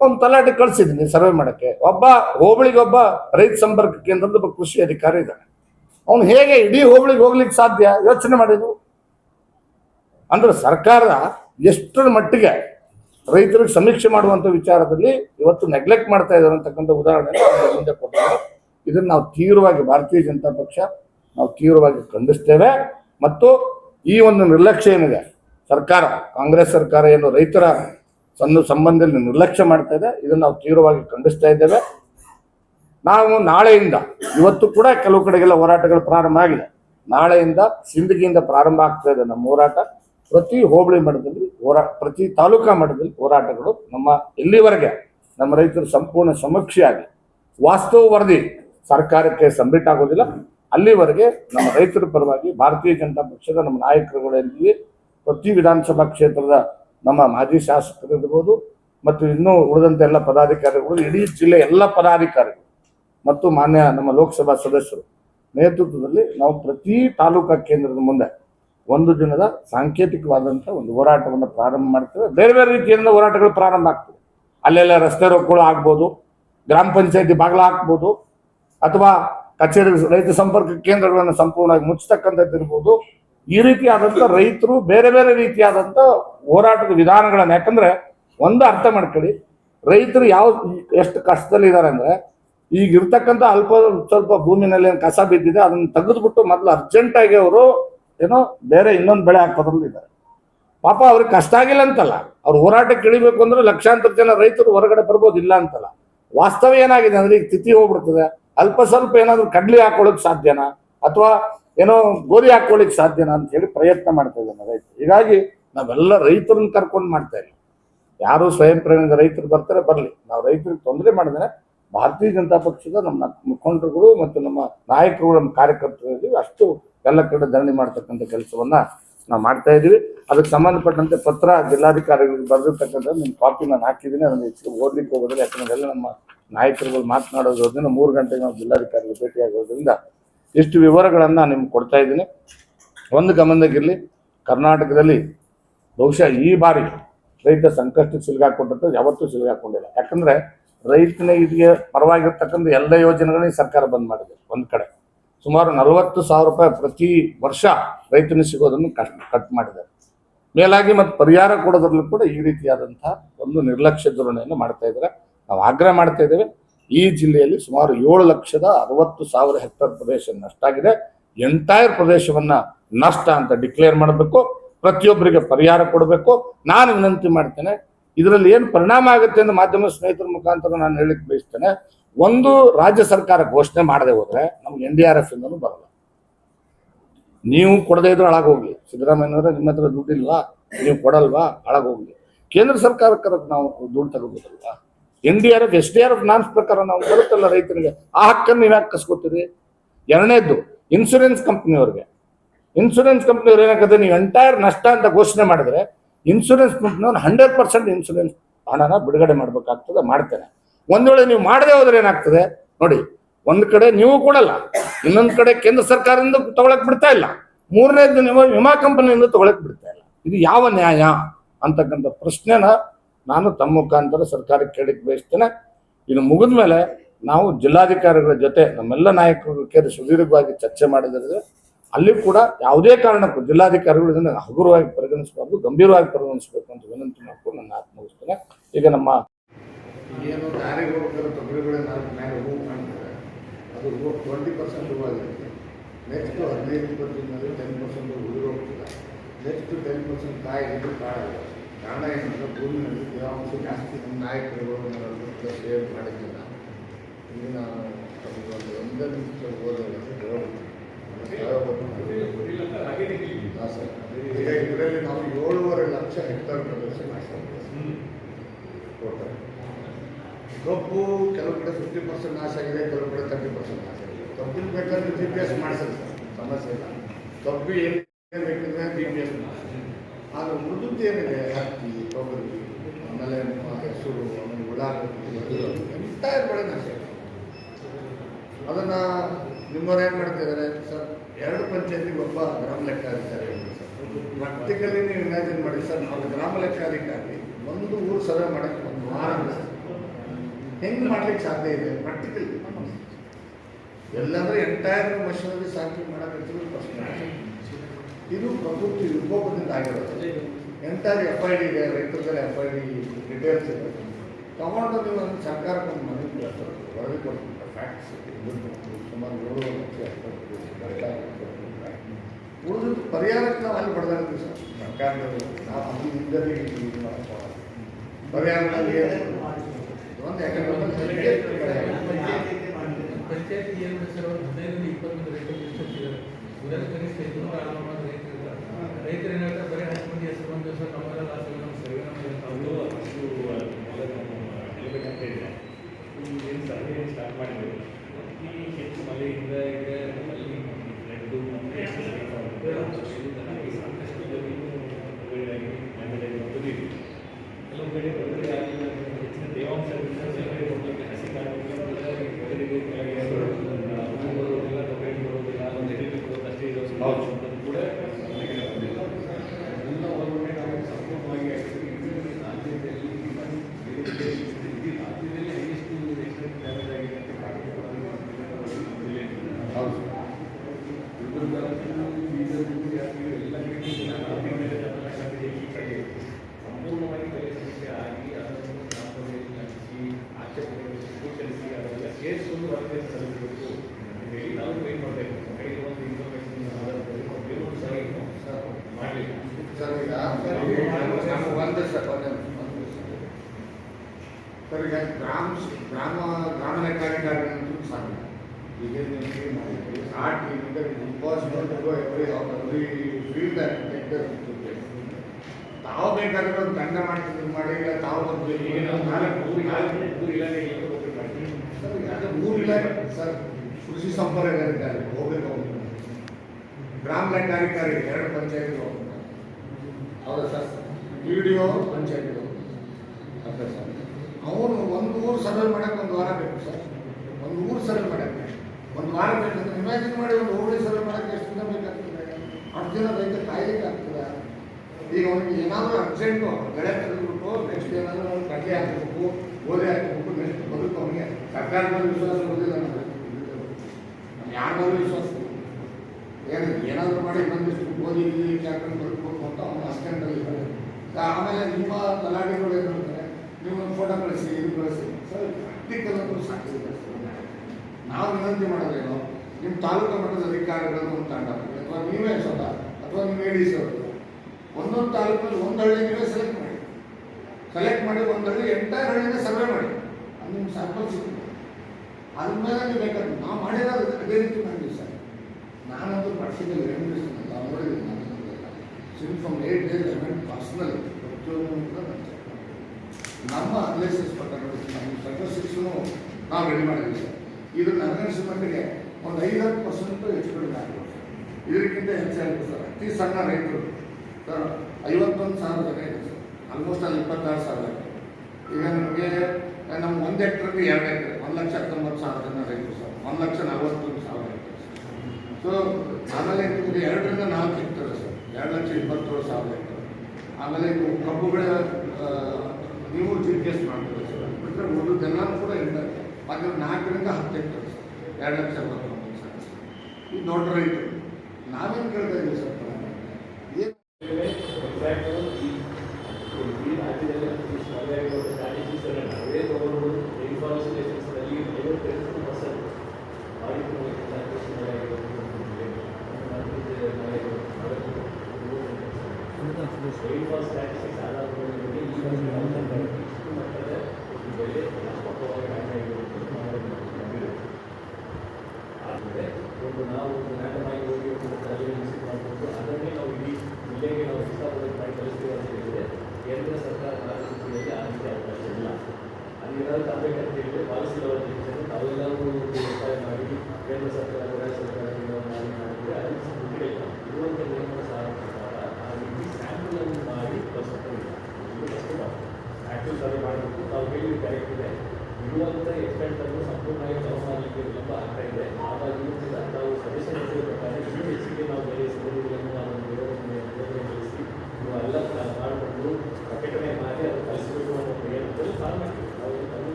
ಒಂದು ತಲಾಟಿ ಕಳ್ಸಿದ್ದೀನಿ ಸರ್ವೆ ಮಾಡಕ್ಕೆ. ಒಬ್ಬ ಹೋಬಳಿಗೆ ಒಬ್ಬ ರೈತ ಸಂಪರ್ಕ ಕೇಂದ್ರದ ಕೃಷಿ ಅಧಿಕಾರಿ ಇದ್ದಾನೆ ಅವನು ಹೇಗೆ ಇಡೀ ಹೋಬಳಿಗೆ ಹೋಗ್ಲಿಕ್ಕೆ ಸಾಧ್ಯ? ಯೋಚನೆ ಮಾಡಿದ್ರು ಅಂದ್ರೆ ಸರ್ಕಾರ ಎಷ್ಟರ ಮಟ್ಟಿಗೆ ರೈತರಿಗೆ ಸಮೀಕ್ಷೆ ಮಾಡುವಂತ ವಿಚಾರದಲ್ಲಿ ಇವತ್ತು ನೆಗ್ಲೆಕ್ಟ್ ಮಾಡ್ತಾ ಇದ್ದಾರೆ ಅಂತಕ್ಕಂಥ ಉದಾಹರಣೆ ಮುಂದೆ ಕೊಟ್ಟಿದ್ದಾರೆ. ಇದನ್ನ ನಾವು ತೀವ್ರವಾಗಿ ಭಾರತೀಯ ಜನತಾ ಪಕ್ಷ ನಾವು ತೀವ್ರವಾಗಿ ಖಂಡಿಸ್ತೇವೆ. ಮತ್ತು ಈ ಒಂದು ನಿರ್ಲಕ್ಷ್ಯ ಏನಿದೆ, ಸರ್ಕಾರ, ಕಾಂಗ್ರೆಸ್ ಸರ್ಕಾರ ಏನು ರೈತರ ಸಣ್ಣ ಸಂಬಂಧದಲ್ಲಿ ನಿರ್ಲಕ್ಷ್ಯ ಮಾಡ್ತಾ ಇದೆ, ಇದನ್ನು ನಾವು ತೀವ್ರವಾಗಿ ಖಂಡಿಸ್ತಾ ಇದ್ದೇವೆ. ನಾವು ನಾಳೆಯಿಂದ, ಇವತ್ತು ಕೂಡ ಕೆಲವು ಕಡೆಗೆಲ್ಲ ಹೋರಾಟಗಳು ಪ್ರಾರಂಭ ಆಗಿದೆ. ನಾಳೆಯಿಂದ ಸಿಂದಗಿಯಿಂದ ಪ್ರಾರಂಭ ಆಗ್ತಾ ಇದೆ ನಮ್ಮ ಹೋರಾಟ. ಪ್ರತಿ ಹೋಬಳಿ ಮಟ್ಟದಲ್ಲಿ ಹೋರಾ, ಪ್ರತಿ ತಾಲೂಕಾ ಮಟ್ಟದಲ್ಲಿ ಹೋರಾಟಗಳು ನಮ್ಮ ಎಲ್ಲಿವರೆಗೆ ನಮ್ಮ ರೈತರ ಸಂಪೂರ್ಣ ಸಮೀಕ್ಷೆಯಾಗಿ ವಾಸ್ತವ ವರದಿ ಸರ್ಕಾರಕ್ಕೆ ಸಬ್ಮಿಟ್ ಆಗೋದಿಲ್ಲ, ಅಲ್ಲಿವರೆಗೆ ನಮ್ಮ ರೈತರ ಪರವಾಗಿ ಭಾರತೀಯ ಜನತಾ ಪಕ್ಷದ ನಮ್ಮ ನಾಯಕರುಗಳಲ್ಲಿ ಪ್ರತಿ ವಿಧಾನಸಭಾ ಕ್ಷೇತ್ರದ ನಮ್ಮ ಮಾಜಿ ಶಾಸಕರಿರ್ಬೋದು ಮತ್ತು ಇನ್ನೂ ಉಳಿದಂತೆ ಎಲ್ಲ ಪದಾಧಿಕಾರಿಗಳು, ಇಡೀ ಜಿಲ್ಲೆ ಎಲ್ಲ ಪದಾಧಿಕಾರಿಗಳು ಮತ್ತು ಮಾನ್ಯ ನಮ್ಮ ಲೋಕಸಭಾ ಸದಸ್ಯರು ನೇತೃತ್ವದಲ್ಲಿ ನಾವು ಪ್ರತಿ ತಾಲೂಕಾ ಕೇಂದ್ರದ ಮುಂದೆ ಒಂದು ದಿನದ ಸಾಂಕೇತಿಕವಾದಂಥ ಒಂದು ಹೋರಾಟವನ್ನು ಪ್ರಾರಂಭ ಮಾಡ್ತೇವೆ. ಬೇರೆ ಬೇರೆ ರೀತಿಯಿಂದ ಹೋರಾಟಗಳು ಪ್ರಾರಂಭ ಆಗ್ತವೆ ಅಲ್ಲೆಲ್ಲ ರಸ್ತೆ ರೋಗಗಳು ಆಗ್ಬೋದು, ಗ್ರಾಮ ಪಂಚಾಯತಿ ಬಾಗಿಲ ಹಾಕ್ಬೋದು, ಅಥವಾ ಕಚೇರಿ ರೈತ ಸಂಪರ್ಕ ಕೇಂದ್ರಗಳನ್ನು ಸಂಪೂರ್ಣವಾಗಿ ಮುಚ್ಚತಕ್ಕಂಥದ್ದು ಇರ್ಬೋದು. ಈ ರೀತಿಯಾದಂಥ ರೈತರು ಬೇರೆ ಬೇರೆ ರೀತಿಯಾದಂಥ ಹೋರಾಟದ ವಿಧಾನಗಳನ್ನು, ಯಾಕಂದ್ರೆ ಒಂದು ಅರ್ಥ ಮಾಡ್ಕೊಳ್ಳಿ, ರೈತರು ಯಾವ ಎಷ್ಟು ಕಷ್ಟದಲ್ಲಿ ಇದ್ದಾರೆ ಅಂದ್ರೆ ಈಗ ಇರ್ತಕ್ಕಂಥ ಅಲ್ಪ ಸ್ವಲ್ಪ ಭೂಮಿನಲ್ಲಿ ಏನು ಕಸ ಬಿದ್ದಿದೆ, ಅದನ್ನ ತೆಗೆದ್ಬಿಟ್ಟು ಮೊದಲು ಅರ್ಜೆಂಟಾಗಿ ಅವರು ಏನೋ ಬೇರೆ ಇನ್ನೊಂದು ಬೆಳೆ ಹಾಕೋದ್ರಲ್ಲಿ ಇದ್ದಾರೆ. ಪಾಪ ಅವ್ರಿಗೆ ಕಷ್ಟ ಆಗಿಲ್ಲ ಅಂತಲ್ಲ. ಅವ್ರು ಹೋರಾಟಕ್ಕೆ ಇಳಿಬೇಕು ಅಂದ್ರೆ ಲಕ್ಷಾಂತರ ಜನ ರೈತರು ಹೊರಗಡೆ ಬರ್ಬೋದು ಇಲ್ಲ ಅಂತಲ್ಲ. ವಾಸ್ತವ ಏನಾಗಿದೆ ಅಂದ್ರೆ ಈಗ ತಿಥಿ ಹೋಗ್ಬಿಡ್ತದೆ. ಅಲ್ಪ ಸ್ವಲ್ಪ ಏನಾದ್ರು ಕಡ್ಲಿ ಹಾಕೊಳ್ಳೋಕೆ ಸಾಧ್ಯನಾ? ಅಥವಾ ಏನೋ ಗೋಧಿ ಹಾಕೊಳ್ಳಿಕ್ ಸಾಧ್ಯನಾ ಅಂತ ಹೇಳಿ ಪ್ರಯತ್ನ ಮಾಡ್ತಾ ಇದ್ದಾನೆ ರೈತ ಹೀಗಾಗಿ ನಾವೆಲ್ಲ ರೈತರನ್ನ ಕರ್ಕೊಂಡು ಮಾಡ್ತಾ ಇಲ್ಲ ಯಾರು ಸ್ವಯಂ ಪ್ರೇರಣೆ ರೈತರು ಬರ್ತಾರೆ, ಬರಲಿ. ನಾವು ರೈತರಿಗೆ ತೊಂದರೆ ಮಾಡಿದ್ರೆ ಭಾರತೀಯ ಜನತಾ ಪಕ್ಷದ ನಮ್ಮ ಮುಖಂಡರುಗಳು ಮತ್ತು ನಮ್ಮ ನಾಯಕರು ನಮ್ಮ ಕಾರ್ಯಕರ್ತರು ಅಷ್ಟು ಎಲ್ಲ ಕಡೆ ಧರಣಿ ಮಾಡ್ತಕ್ಕಂಥ ಕೆಲಸವನ್ನ ನಾವು ಮಾಡ್ತಾ ಇದೀವಿ. ಅದಕ್ಕೆ ಸಂಬಂಧಪಟ್ಟಂತೆ ಪತ್ರ ಜಿಲ್ಲಾಧಿಕಾರಿಗಳಿಗೆ ಬರೆದಿರ್ತಕ್ಕಂಥ ನಿಮ್ಮ ಕಾಪಿ ನಾನು ಹಾಕಿದ್ದೀನಿ ಅದನ್ನು ಹೆಚ್ಚು ಓದ್ಲಿಕ್ಕೆ ಹೋಗೋದಿಲ್ಲ. ಯಾಕಂದ್ರೆ ಎಲ್ಲ ನಮ್ಮ ನಾಯಕರುಗಳು ಮಾತನಾಡೋದ್ರಿಂದ ಮೂರು ಗಂಟೆಗೆ ನಾವು ಜಿಲ್ಲಾಧಿಕಾರಿಗಳು ಭೇಟಿಯಾಗೋದ್ರಿಂದ ಇಷ್ಟು ವಿವರಗಳನ್ನು ನಿಮ್ಗೆ ಕೊಡ್ತಾ ಇದ್ದೀನಿ ಒಂದು ಗಮನದಾಗಿರಲಿ, ಕರ್ನಾಟಕದಲ್ಲಿ ಬಹುಶಃ ಈ ಬಾರಿ ರೈತ ಸಂಕಷ್ಟಕ್ಕೆ ಸಿಲುಗಾಕೊಂಡಿರ್ತದೆ ಯಾವತ್ತೂ ಸಿಲುಗಾಕೊಂಡಿಲ್ಲ. ಯಾಕಂದ್ರೆ ರೈತನ ಇದಕ್ಕೆ ಪರವಾಗಿರ್ತಕ್ಕಂಥ ಎಲ್ಲ ಯೋಜನೆಗಳನ್ನ ಸರ್ಕಾರ ಬಂದ್ ಮಾಡಿದೆ. ಒಂದು ಕಡೆ. ಸುಮಾರು ನಲವತ್ತು ಸಾವಿರ ರೂಪಾಯಿ ಪ್ರತಿ ವರ್ಷ ರೈತನಿಗೆ ಸಿಗೋದನ್ನು ಕಟ್ ಕಟ್ ಮಾಡಿದ್ದಾರೆ. ಮೇಲಾಗಿ ಮತ್ತು ಪರಿಹಾರ ಕೊಡೋದ್ರಲ್ಲೂ ಕೂಡ ಈ ರೀತಿಯಾದಂತಹ ಒಂದು ನಿರ್ಲಕ್ಷ್ಯ ಧೋರಣೆಯನ್ನು ಮಾಡ್ತಾ ಇದ್ದಾರೆ. ನಾವು ಆಗ್ರಹ ಮಾಡ್ತಾ ಇದ್ದೇವೆ. ಈ ಜಿಲ್ಲೆಯಲ್ಲಿ ಸುಮಾರು ಏಳು ಲಕ್ಷದ ಅರವತ್ತು ಸಾವಿರ ಹೆಕ್ಟರ್ ಪ್ರದೇಶ ನಷ್ಟ ಆಗಿದೆ. ಎಂಟೈರ್ ಪ್ರದೇಶವನ್ನ ನಷ್ಟ ಅಂತ ಡಿಕ್ಲೇರ್ ಮಾಡಬೇಕು. ಪ್ರತಿಯೊಬ್ಬರಿಗೆ ಪರಿಹಾರ ಕೊಡಬೇಕು. ನಾನು ವಿನಂತಿ ಮಾಡ್ತೇನೆ, ಇದರಲ್ಲಿ ಏನು ಪರಿಣಾಮ ಆಗುತ್ತೆ ಅಂತ ಮಾಧ್ಯಮ ಸ್ನೇಹಿತರ ಮುಖಾಂತರ ನಾನು ಹೇಳಿಕ್ ಬಯಸ್ತೇನೆ. ಒಂದು ರಾಜ್ಯ ಸರ್ಕಾರ ಘೋಷಣೆ ಮಾಡದೆ ಹೋದ್ರೆ ನಮ್ಗೆ ಎನ್ ಡಿ ಆರ್ ಎಫ್ ಇಂದನು ಬರಲ್ಲ. ನೀವು ಕೊಡದೇ ಇದ್ರೆ ಹೋಗ್ಲಿ. ಸಿದ್ದರಾಮಯ್ಯನವರೇ ನಿಮ್ಮ ಹತ್ರ ದುಡ್ಡಿಲ್ವಾ ನೀವು ಕೊಡಲ್ವಾ? ಹಾಳಾಗೋಗ್ಲಿ ಕೇಂದ್ರ ಸರ್ಕಾರಕ್ಕೆ ನಾವು ದುಡ್ಡು ತಗೋಬೋದಲ್ವಾ? N D R F, S D R F norms ಪ್ರಕಾರ ನಾವು ಬರುತ್ತಲ್ಲ ರೈತರಿಗೆ, ಆ ಹಕ್ಕನ್ನು ನೀವು ಯಾಕೆ ಕಸ್ಕೋತೀರಿ? ಎರಡನೇದ್ದು ಇನ್ಸೂರೆನ್ಸ್ ಕಂಪ್ನಿಯವ್ರಿಗೆ ಇನ್ಸೂರೆನ್ಸ್ ಕಂಪ್ನಿಯವ್ರು ಏನಾಗುತ್ತೆ ನೀವು ಎಂಟೈರ್ ನಷ್ಟ ಅಂತ ಘೋಷಣೆ ಮಾಡಿದ್ರೆ ಇನ್ಸೂರೆನ್ಸ್ ಕಂಪ್ನಿಯವ್ರು ಹಂಡ್ರೆಡ್ ಪರ್ಸೆಂಟ್ ಇನ್ಸೂರೆನ್ಸ್ ಹಣನ ಬಿಡುಗಡೆ ಮಾಡ್ಬೇಕಾಗ್ತದೆ, ಮಾಡ್ತೇನೆ. ಒಂದ್ ವೇಳೆ ನೀವು ಮಾಡದೆ ಹೋದ್ರೆ ಏನಾಗ್ತದೆ? ನೋಡಿ, ಒಂದ್ ಕಡೆ ನೀವು ಕೊಡಲ್ಲ, ಇನ್ನೊಂದ್ ಕಡೆ ಕೇಂದ್ರ ಸರ್ಕಾರದಿಂದ ತಗೊಳಕ್ ಬಿಡ್ತಾ ಇಲ್ಲ. ಮೂರನೇದು ನೀವು ವಿಮಾ ಕಂಪನಿಯಿಂದ ತಗೊಳಕ್ ಬಿಡ್ತಾ ಇಲ್ಲ. ಇದು ಯಾವ ನ್ಯಾಯ? ಅಂತಕ್ಕಂಥ ಪ್ರಶ್ನೆನ ನಾನು ತಮ್ಮ ಮುಖಾಂತರ ಸರ್ಕಾರಕ್ಕೆ ಕೇಳಕ್ಕೆ ಬಯಸ್ತೇನೆ. ಇನ್ನು ಮುಗಿದ ಮೇಲೆ ನಾವು ಜಿಲ್ಲಾಧಿಕಾರಿಗಳ ಜೊತೆ ನಮ್ಮೆಲ್ಲ ನಾಯಕರು ಕೇಳಿ ಸುದೀರ್ಘವಾಗಿ ಚರ್ಚೆ ಮಾಡಿದ್ರೆ ಅಲ್ಲಿ ಕೂಡ ಯಾವುದೇ ಕಾರಣಕ್ಕೂ ಜಿಲ್ಲಾಧಿಕಾರಿಗಳು ಇದನ್ನು ಹಗುರವಾಗಿ ಪರಿಗಣಿಸಬಾರ್ದು, ಗಂಭೀರವಾಗಿ ಪರಿಗಣಿಸಬೇಕು ಅಂತ ವಿನಂತಿ ಮಾಡಿಕೊಂಡು ನನ್ನ ಆತ್ಮಗಿಸ್ತೇನೆ ಮುಗಿಸ್ತೇನೆ ಈಗ ನಮ್ಮ ಏನು ದಾರಿಗೆ ಹೋಗ್ತಾರೆ ತೊಗರಿಗಳೇ ನಾಲ್ಕು ಮ್ಯಾಲೆ ಹೂವು ಮಾಡ್ತಾರೆ. ಅದು ಹೂವು ಟ್ವೆಂಟಿ ಪರ್ಸೆಂಟ್ ಹೂವಾಗಿರುತ್ತೆ ನೆಕ್ಸ್ಟ್ ಹದಿನೈದು ಇಪ್ಪತ್ತಿನಲ್ಲಿ ಟೆನ್ ಪರ್ಸೆಂಟ್ ಹೋಗ್ತದೆ. ನೆಕ್ಸ್ಟ್ ಟೆನ್ ಪರ್ಸೆಂಟ್ ಕಾಯಿ ಇದು ಕಾಳಲ್ಲ ಕಾರಣ ಏನಂದ್ರೆ ಭೂಮಿನಲ್ಲಿ ತೇವಾಂಶ ಜಾಸ್ತಿ ನಮ್ಮ ನಾಯಕರುಗಳು ಸೇವ್ ಮಾಡಿದ್ದಿಲ್ಲ. ಇಲ್ಲಿ ನಾನು ತಮಗೆ ಒಂದು ಒಂದೇ ನಿಮಿಷ ಹೋದಾಗ ಹಾಂ ಸರ್. ಈಗ ಇದರಲ್ಲಿ ನಾವು ಏಳೂವರೆ ಲಕ್ಷ ಹೆಕ್ಟರ್ ಪ್ರದರ್ಶನ ಮಾಡಿದ್ದೀವಿ ಟೋಟಲ್ ಕಬ್ಬು ಕೆಲವು ಕಡೆ ಫಿಫ್ಟಿ ಪರ್ಸೆಂಟ್ ನಾಶ ಆಗಿದೆ, ಕೆಲವು ಕಡೆ ತರ್ಟಿ ಪರ್ಸೆಂಟ್ ನಾಶ ಆಗಿದೆ. ಕಬ್ಬಿಗೆ ಬೇಕಾದ್ರೆ ಜಿ ಪಿ ಎಸ್ ಮಾಡಿಸಲ್ಲ ಸಮಸ್ಯೆ ಇಲ್ಲ. ಕಬ್ಬು ಏನು ಬೇಕಿದ್ರೆ ಜಿ ಪಿ ಎಸ್ ಮಾಡಿಸಿ ಆದರೆ ಉಳಿದದ್ದು ಏನಿದೆ? ಹತ್ತಿ, ತೊಗರಿ, ಆಮೇಲೆ ಹೆಸರು, ಆಮೇಲೆ ಉಳ್ಳಾಗಡ್ಡಿ ಎಂಟೈರ್ ಬೆಳೆ ನಾಶ ಅದನ್ನು ನಿಮ್ಮವ್ರು ಏನು ಮಾಡ್ತಿದ್ದಾರೆ? ಸರ್, ಎರಡು ಪಂಚಾಯತಿ ಒಬ್ಬ ಗ್ರಾಮ ಲೆಕ್ಕಾಧಿಕಾರಿ ಪ್ರಾಕ್ಟಿಕಲಿ ನೀವು ಇಮ್ಯಾಜಿನ್ ಮಾಡಿ, ಸರ್, ನಾವು ಗ್ರಾಮ ಲೆಕ್ಕಾಧಿಕಾರಿ ಒಂದು ಊರು ಸರ್ವೆ ಮಾಡೋಕ್ಕೆ ಒಂದು ವಾರ. ಹೆಂಗ್ ಮಾಡ್ಲಿಕ್ಕೆ ಸಾಧ್ಯ ಇದೆ? ಪ್ರಾಕ್ಟಿಕಲ್ ಎಲ್ಲಾಂದ್ರೆ ಎಂಟೈರ್ ಮಷಿನರಿ ಸಾಕಿ ಮಾಡೋಕ್ಕೆ ಇದು ಪ್ರಕೃತಿ ವಿಕೋಪದಿಂದ ಆಗಿರೋದು. ಎಂಟೈರ್ ಎಫ್ ಐ ಡಿ ಇದೆ ರೈತರದಲ್ಲಿ ಎಫ್ ಐ ಡಿ ಡಿಟೇಲ್ಸ್ ಇದೆ. ತಗೊಂಡು ನೀವು ಒಂದು ಸರ್ಕಾರಕ್ಕೆ ಒಂದು ಮನವಿ ಕೇಳ್ತಾರೆ ವರದಿ ಕೊಡ್ತಾರೆ? ಫ್ಯಾಕ್ಟ್ಸ್ ಸುಮಾರು ಏಳು ಲಕ್ಷ ಉಳಿದು ಪರಿಹಾರಕ್ಕೆ ನಾವು ಅಲ್ಲಿ ಬಡದಾಡ್ತೀವಿ ಸರ್. ಸರ್ಕಾರದಲ್ಲಿ ನಾವು ಅಲ್ಲಿ ಇದ್ದರೆ ಇದು ಮಾಡಕ್ಕೆ ಪರಿಹಾರದಲ್ಲಿ ಒಂದು ಪಂಚಾಯತಿ ಏನು ಸರ್ ಹದಿನೈದರಿಂದ ಇಪ್ಪತ್ತೊಂದು ರೈತರು ಎಷ್ಟು ಹಚ್ಚಿದ್ದಾರೆ ಉದಾಹರಣೆ ಕನಿಷ್ಠ ಐದುನೂರ ಆರು ಮಂದಿ ರೈತರು ಏನಾಗ್ತಾರೆ ಬರೀ ಹತ್ತು ಮಂದಿ ಹೆಸರು ಒಂದು ಸರ್ ನಮ್ಮೆಲ್ಲ ಲಾಸ್ ನಮ್ಮ ಸರ್ವೆ ಅವರು ಅಷ್ಟು ಹೇಳಬೇಕಂತ ಏನು ಸರ್ವೆ ಸ್ಟಾರ್ಟ್ ಮಾಡಿದ್ರು. ಈ ಹೆಚ್ಚು ಮಳೆಯಿಂದ ಈಗ ಅಲ್ಲಿ ಫ್ಲಡ್ಡು ಮತ್ತು ಸಾಕಷ್ಟು ಜಮೀನು ಬೆಳೆಯಾಗಿ ಬಂದಿದೆ. ಕೆಲವು ಕಡೆ ತೊಂದರೆ ಆಗಿಲ್ಲ ಹೆಚ್ಚಿನ ತೇವಾಂಶ ಸರ್ವೆ ಹೋಗ್ಲಿಕ್ಕೆ ಹಸಿ ಕಾಡುಗಳು ಮೊದಲಿಗೆ ಕೆಳಗೆ ಹೂವು ಬರೋದಿಲ್ಲ ತೊಗರಿ ಬರೋದಿಲ್ಲ ಒಂದು ಎಲ್ಲಿ ಬರೋದು ಅಷ್ಟೇ ಇರೋ ಹೌದು. ಕೂಡ ಮನೆಗೆ ಬಂದಿಲ್ಲ ಸರ್ ಒಂದೇ ನಿಮಿಷ, ಒಂದೇ ನಿಮಿಷ. ಸರ್ ಈಗ ಗ್ರಾಮ ಗ್ರಾಮ ಗ್ರಾಮ ಲೆಕ್ಕಾಧಿಕಾರಿ ಅಂತ ಸಾಧ್ಯ ಈಗ ನಿಮಗೆ ಆ ಟೀಮಿಂದ impossible to every every field that ಬೇಕಾದ್ರೆ ಒಂದು ತಂಡ ಮಾಡಿ ಮಾಡಿ ಇಲ್ಲ ತಾವು ಬಂದು ನಾಲ್ಕು ನಾಲ್ಕು ಸರ್ ಯಾಕಂದ್ರೆ ಮೂರು ಇಲಾಖೆ ಸರ್, ಕೃಷಿ ಹೋಗ್ಬೇಕು. ಗ್ರಾಮ ಲೆಕ್ಕಾಧಿಕಾರಿ ಎರಡು ಪಂಚಾಯತ್ ಹೌದಾ sir? P D O panchayat ಅದೇ ಸರ್. ಅವನು ಒಂದು ಊರು ಸರ್ವೆ ಮಾಡಕ್ಕೆ ಒಂದು ವಾರ ಬೇಕು ಸರ್. ಒಂದು ಊರು ಸರ್ವೆ ಮಾಡಕ್ಕೆ. ಒಂದು ವಾರ ಬೇಕು ಇಮ್ಯಾಜಿನ್ ಮಾಡಿ ಒಂದು ಹೋಬಳಿ ಸರ್ವೆ ಮಾಡಕ್ಕೆ ಎಷ್ಟು ದಿನ ಬೇಕಾಗ್ತದೆ? ಅಷ್ಟು ದಿನ ರೈತ ಕಾಯ್ಲಿಕ್ಕೆ ಆಗ್ತದೆ? ಈಗ ಅವನಿಗೆ ಏನಾದರೂ ಅರ್ಜೆಂಟು ಬೆಳೆ ತೆಗೆದುಬಿಟ್ಟು ನೆಕ್ಸ್ಟ್ ಏನಾದರೂ ಅವ್ನು ಕಡ್ಲೆ ಹಾಕಬೇಕು ಗೋಧಿ ಹಾಕಬೇಕು ನೆಕ್ಸ್ಟ್ ಬದುಕು ಅವನಿಗೆ ಸರ್ಕಾರದ ಮೇಲೆ ವಿಶ್ವಾಸ ಇರೋದಿಲ್ಲ ನಾನು ಯಾರ ವಿಶ್ವಾಸ. ಏನು ಏನಾದರೂ ಮಾಡಿ ಬಂದಿಷ್ಟು ಓದಿ ಕ್ಯಾಪ್ಟನ್ ಹಾಕೊಂಡು ಬದುಕಬೇಕು ಅಂತ ಅವನು ಅಸ್ಟೆಂಟಲ್ಲಿ ಇದ್ದಾರೆ ಆಮೇಲೆ ನಿಮ್ಮ ತಲಾಟಿಗಳು ಏನು ನೀವು ಒಂದು ಫೋಟೋ ಕಳಿಸಿ, ಇದು ಕಳಿಸಿ. ಸರ್ ಪ್ರಾಕ್ಟಿಕಲ್ ಅಂತೂ ಸಾಕಿದೆ ನಾವು ವಿನಂತಿ ಮಾಡೋದೇನು? ನಿಮ್ಮ ತಾಲೂಕು ಮಟ್ಟದ ಅಧಿಕಾರಿಗಳನ್ನು ತಂಡ, ಅಥವಾ ನೀವೇ ಸ್ವತಃ, ಅಥವಾ ನೀವು ಹೇಳಿ ಸರ್. ಒಂದೊಂದು ತಾಲೂಕಲ್ಲಿ ಒಂದು ಹಳ್ಳಿನೇ ಸೆಲೆಕ್ಟ್ ಮಾಡಿ. ಸೆಲೆಕ್ಟ್ ಮಾಡಿ ಒಂದು ಹಳ್ಳಿ ಎಂಟೈರ್ ಹಳ್ಳಿನ ಸರ್ವೆ ಮಾಡಿ. ಅದು ನಿಮ್ಗೆ ಸ್ಯಾಂಪಲ್ ಸಿಗ್ತದೆ ಅದ್ರ ಮೇಲೆ ನೀವು ಬೇಕಾದ್ರೆ ನಾವು ಮಾಡಿರೋದು ಅದೇ ರೀತಿ ಮಾಡಿದ್ವಿ ಸರ್. ನಾನಂತೂ ಪರ್ಸನಲ್ ರೆಮ್ಯೂರೇಷನ್ ಅಂತ ನೋಡಿದ್ದೀನಿ ನಾನು sim from eight days I personal ಪ್ರತಿಯೊಂದು ನಮ್ಮ ಅನಾಲಿಸಿಸ್ ಪ್ರಕಾರ ನಮ್ಮ ಸರ್ವ ಶಿಕ್ಷಣ ನಾವು ರೆಡಿ ಮಾಡಿದ್ವಿ ಸರ್. ಇದು ಅನಾಲಿಸಿಸ್ ಮಟ್ಟಿಗೆ ಒಂದು ಐವತ್ತು ಪರ್ಸೆಂಟ್ ಹೆಚ್ಚು ಕಡಿಮೆ ಆಗ್ಬೋದು. ಇದಕ್ಕಿಂತ ಹೆಚ್ಚಾಗಿದೆ ಸರ್, ಅತಿ ಸಣ್ಣ ರೈತರು ಐವತ್ತೊಂದು ಸಾವಿರ ಜನ ಇದೆ ಸರ್. ಆಲ್ಮೋಸ್ಟ್ ಅಲ್ಲಿ ಇಪ್ಪತ್ತಾರು ಸಾವಿರ. ಈಗ ನಮಗೆ ನಮ್ಮ ಒಂದು ಎಕ್ಟ್ರಿಗೆ ಎರಡು ಎಕ್ರೆ ಒಂದು ಲಕ್ಷ ಹತ್ತೊಂಬತ್ತು ಸಾವಿರ ಜನ ರೈತರು ಸರ್. ಒಂದು ಲಕ್ಷ ನಲವತ್ತೊಂದು ಸಾವಿರ ಎಕ್ಟ್ರೆ ಸೊ ಆಮೇಲೆ ನಿಮಗೆ ಎರಡರಿಂದ ನಾಲ್ಕು ಹೆಕ್ಟರ್ ಸರ್. ಎರಡು ಲಕ್ಷ ಇಪ್ಪತ್ತೇಳು ಸಾವಿರ ಹೆಕ್ಟರ್ ಆಮೇಲೆ ನೀವು ಕಬ್ಬುಗಳ ನೀವು ಜಿ ಮಾಡ್ತೀರ ಸರ್. ಬಿಟ್ಟರೆ ಉಳಿದೆಲ್ಲನೂ ಕೂಡ ಇರ್ತಾರೆ ಹಾಗೆ ನಾಲ್ಕರಿಂದ ಹತ್ತು ಹೆಕ್ಟರ್ ಸರ್. ಎರಡು ಲಕ್ಷ ಇಪ್ಪತ್ತೊಂಬತ್ತು ಸಾವಿರ. ಇದು ದೊಡ್ಡ ರೈತರು, ನಾವೇನು ಕೇಳ್ತಾ ಇದ್ದೀವಿ ಸರ್? Amen.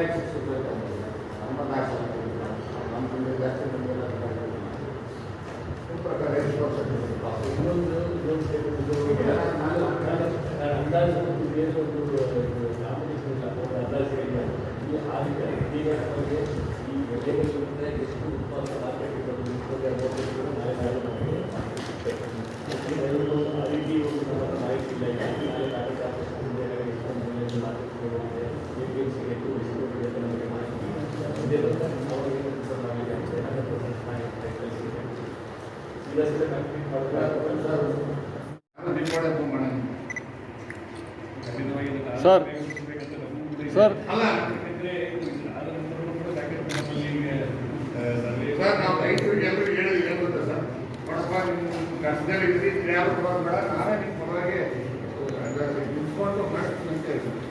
One lakh sixty five ನಮ್ಮ ನಾಶ ನಮ್ಮ ಕಡೆ ಜಾಸ್ತಿ ಬಂದಿಲ್ಲ ನಿಮ್ಮ ಪ್ರಕಾರ ಎಷ್ಟು ಪರ್ಸೆಂಟ್ ಇನ್ನೊಂದು ಇನ್ನೊಂದು ಸ್ಟೇಟ್ ನಾನು ಅಂದಾಜು ಏನು ಒಂದು ಕಾಂಪಿಟೇಷನ್ ಇಲ್ಲ ಒಂದು ಅಂದಾಜು ಇಲ್ಲ ಈ ಹಾಗೆ ಈಗ ನಮಗೆ ಈ ಬೆಳೆಗಳಿಂದ ಎಷ್ಟು ಉತ್ಪಾದನೆ ಮಾರ್ಕೆಟ್ಗೆ ಬಂದು ಇರ್ತದೆ ಅನ್ನೋದು ಕೂಡ ನಾಳೆ ನಾಳೆ ನಮಗೆ ಆ ರೀತಿ ಒಂದು ನಮ್ಮ ಮಾಹಿತಿ ಇಲ್ಲ ಈಗ ನಾಳೆ ನಾಳೆ ಕಾರ್ಪೊರೇಷನ್ ಎಷ್ಟು ಮಾರ್ಕೆಟ್ಗೆ ಹೋಗಿದೆ ಎ ಪಿ ಎಂ ಸಿಗೆ ಎಷ್ಟು ಎಷ್ಟು ಹೋಗಿದೆ ಅಂತ ನಮಗೆ ಮಾಹಿತಿ ಒಂದೇ ಅವರಿಗೆ ಇನ್ಫಾರ್ಮ್ ಆಗಿದೆ ಅಂತ ಹಂಡ್ರೆಡ್ ಪರ್ಸೆಂಟ್ ಮಾಹಿತಿ ಕಳಿಸಿದೆ ಸೀದಾ ಸೀದಾ ಕಂಪ್ಲೀಟ್ ಮಾಡಿದ್ರೆ ರಿಪೋರ್ಟ್ ಮಾಡೋಣ ಸರ್ ಸರ್ ಅಲ್ಲ ಸರ್ ನಾವು ರೈತರಿಗೆ ಎಲ್ಲರಿಗೂ ಹೇಳೋದು ಸರ್ ನೋಡಪ್ಪ ನಿಮ್ಮ ಕಷ್ಟದಲ್ಲಿ ಇದ್ರಿ ಯಾರು ಬೇಡ ನಾವೇ ನಿಮ್ಮ ಪರವಾಗಿ ನಿಂತ್ಕೊಂಡು ಮಾಡ್ತೀನಿ ಅಂತ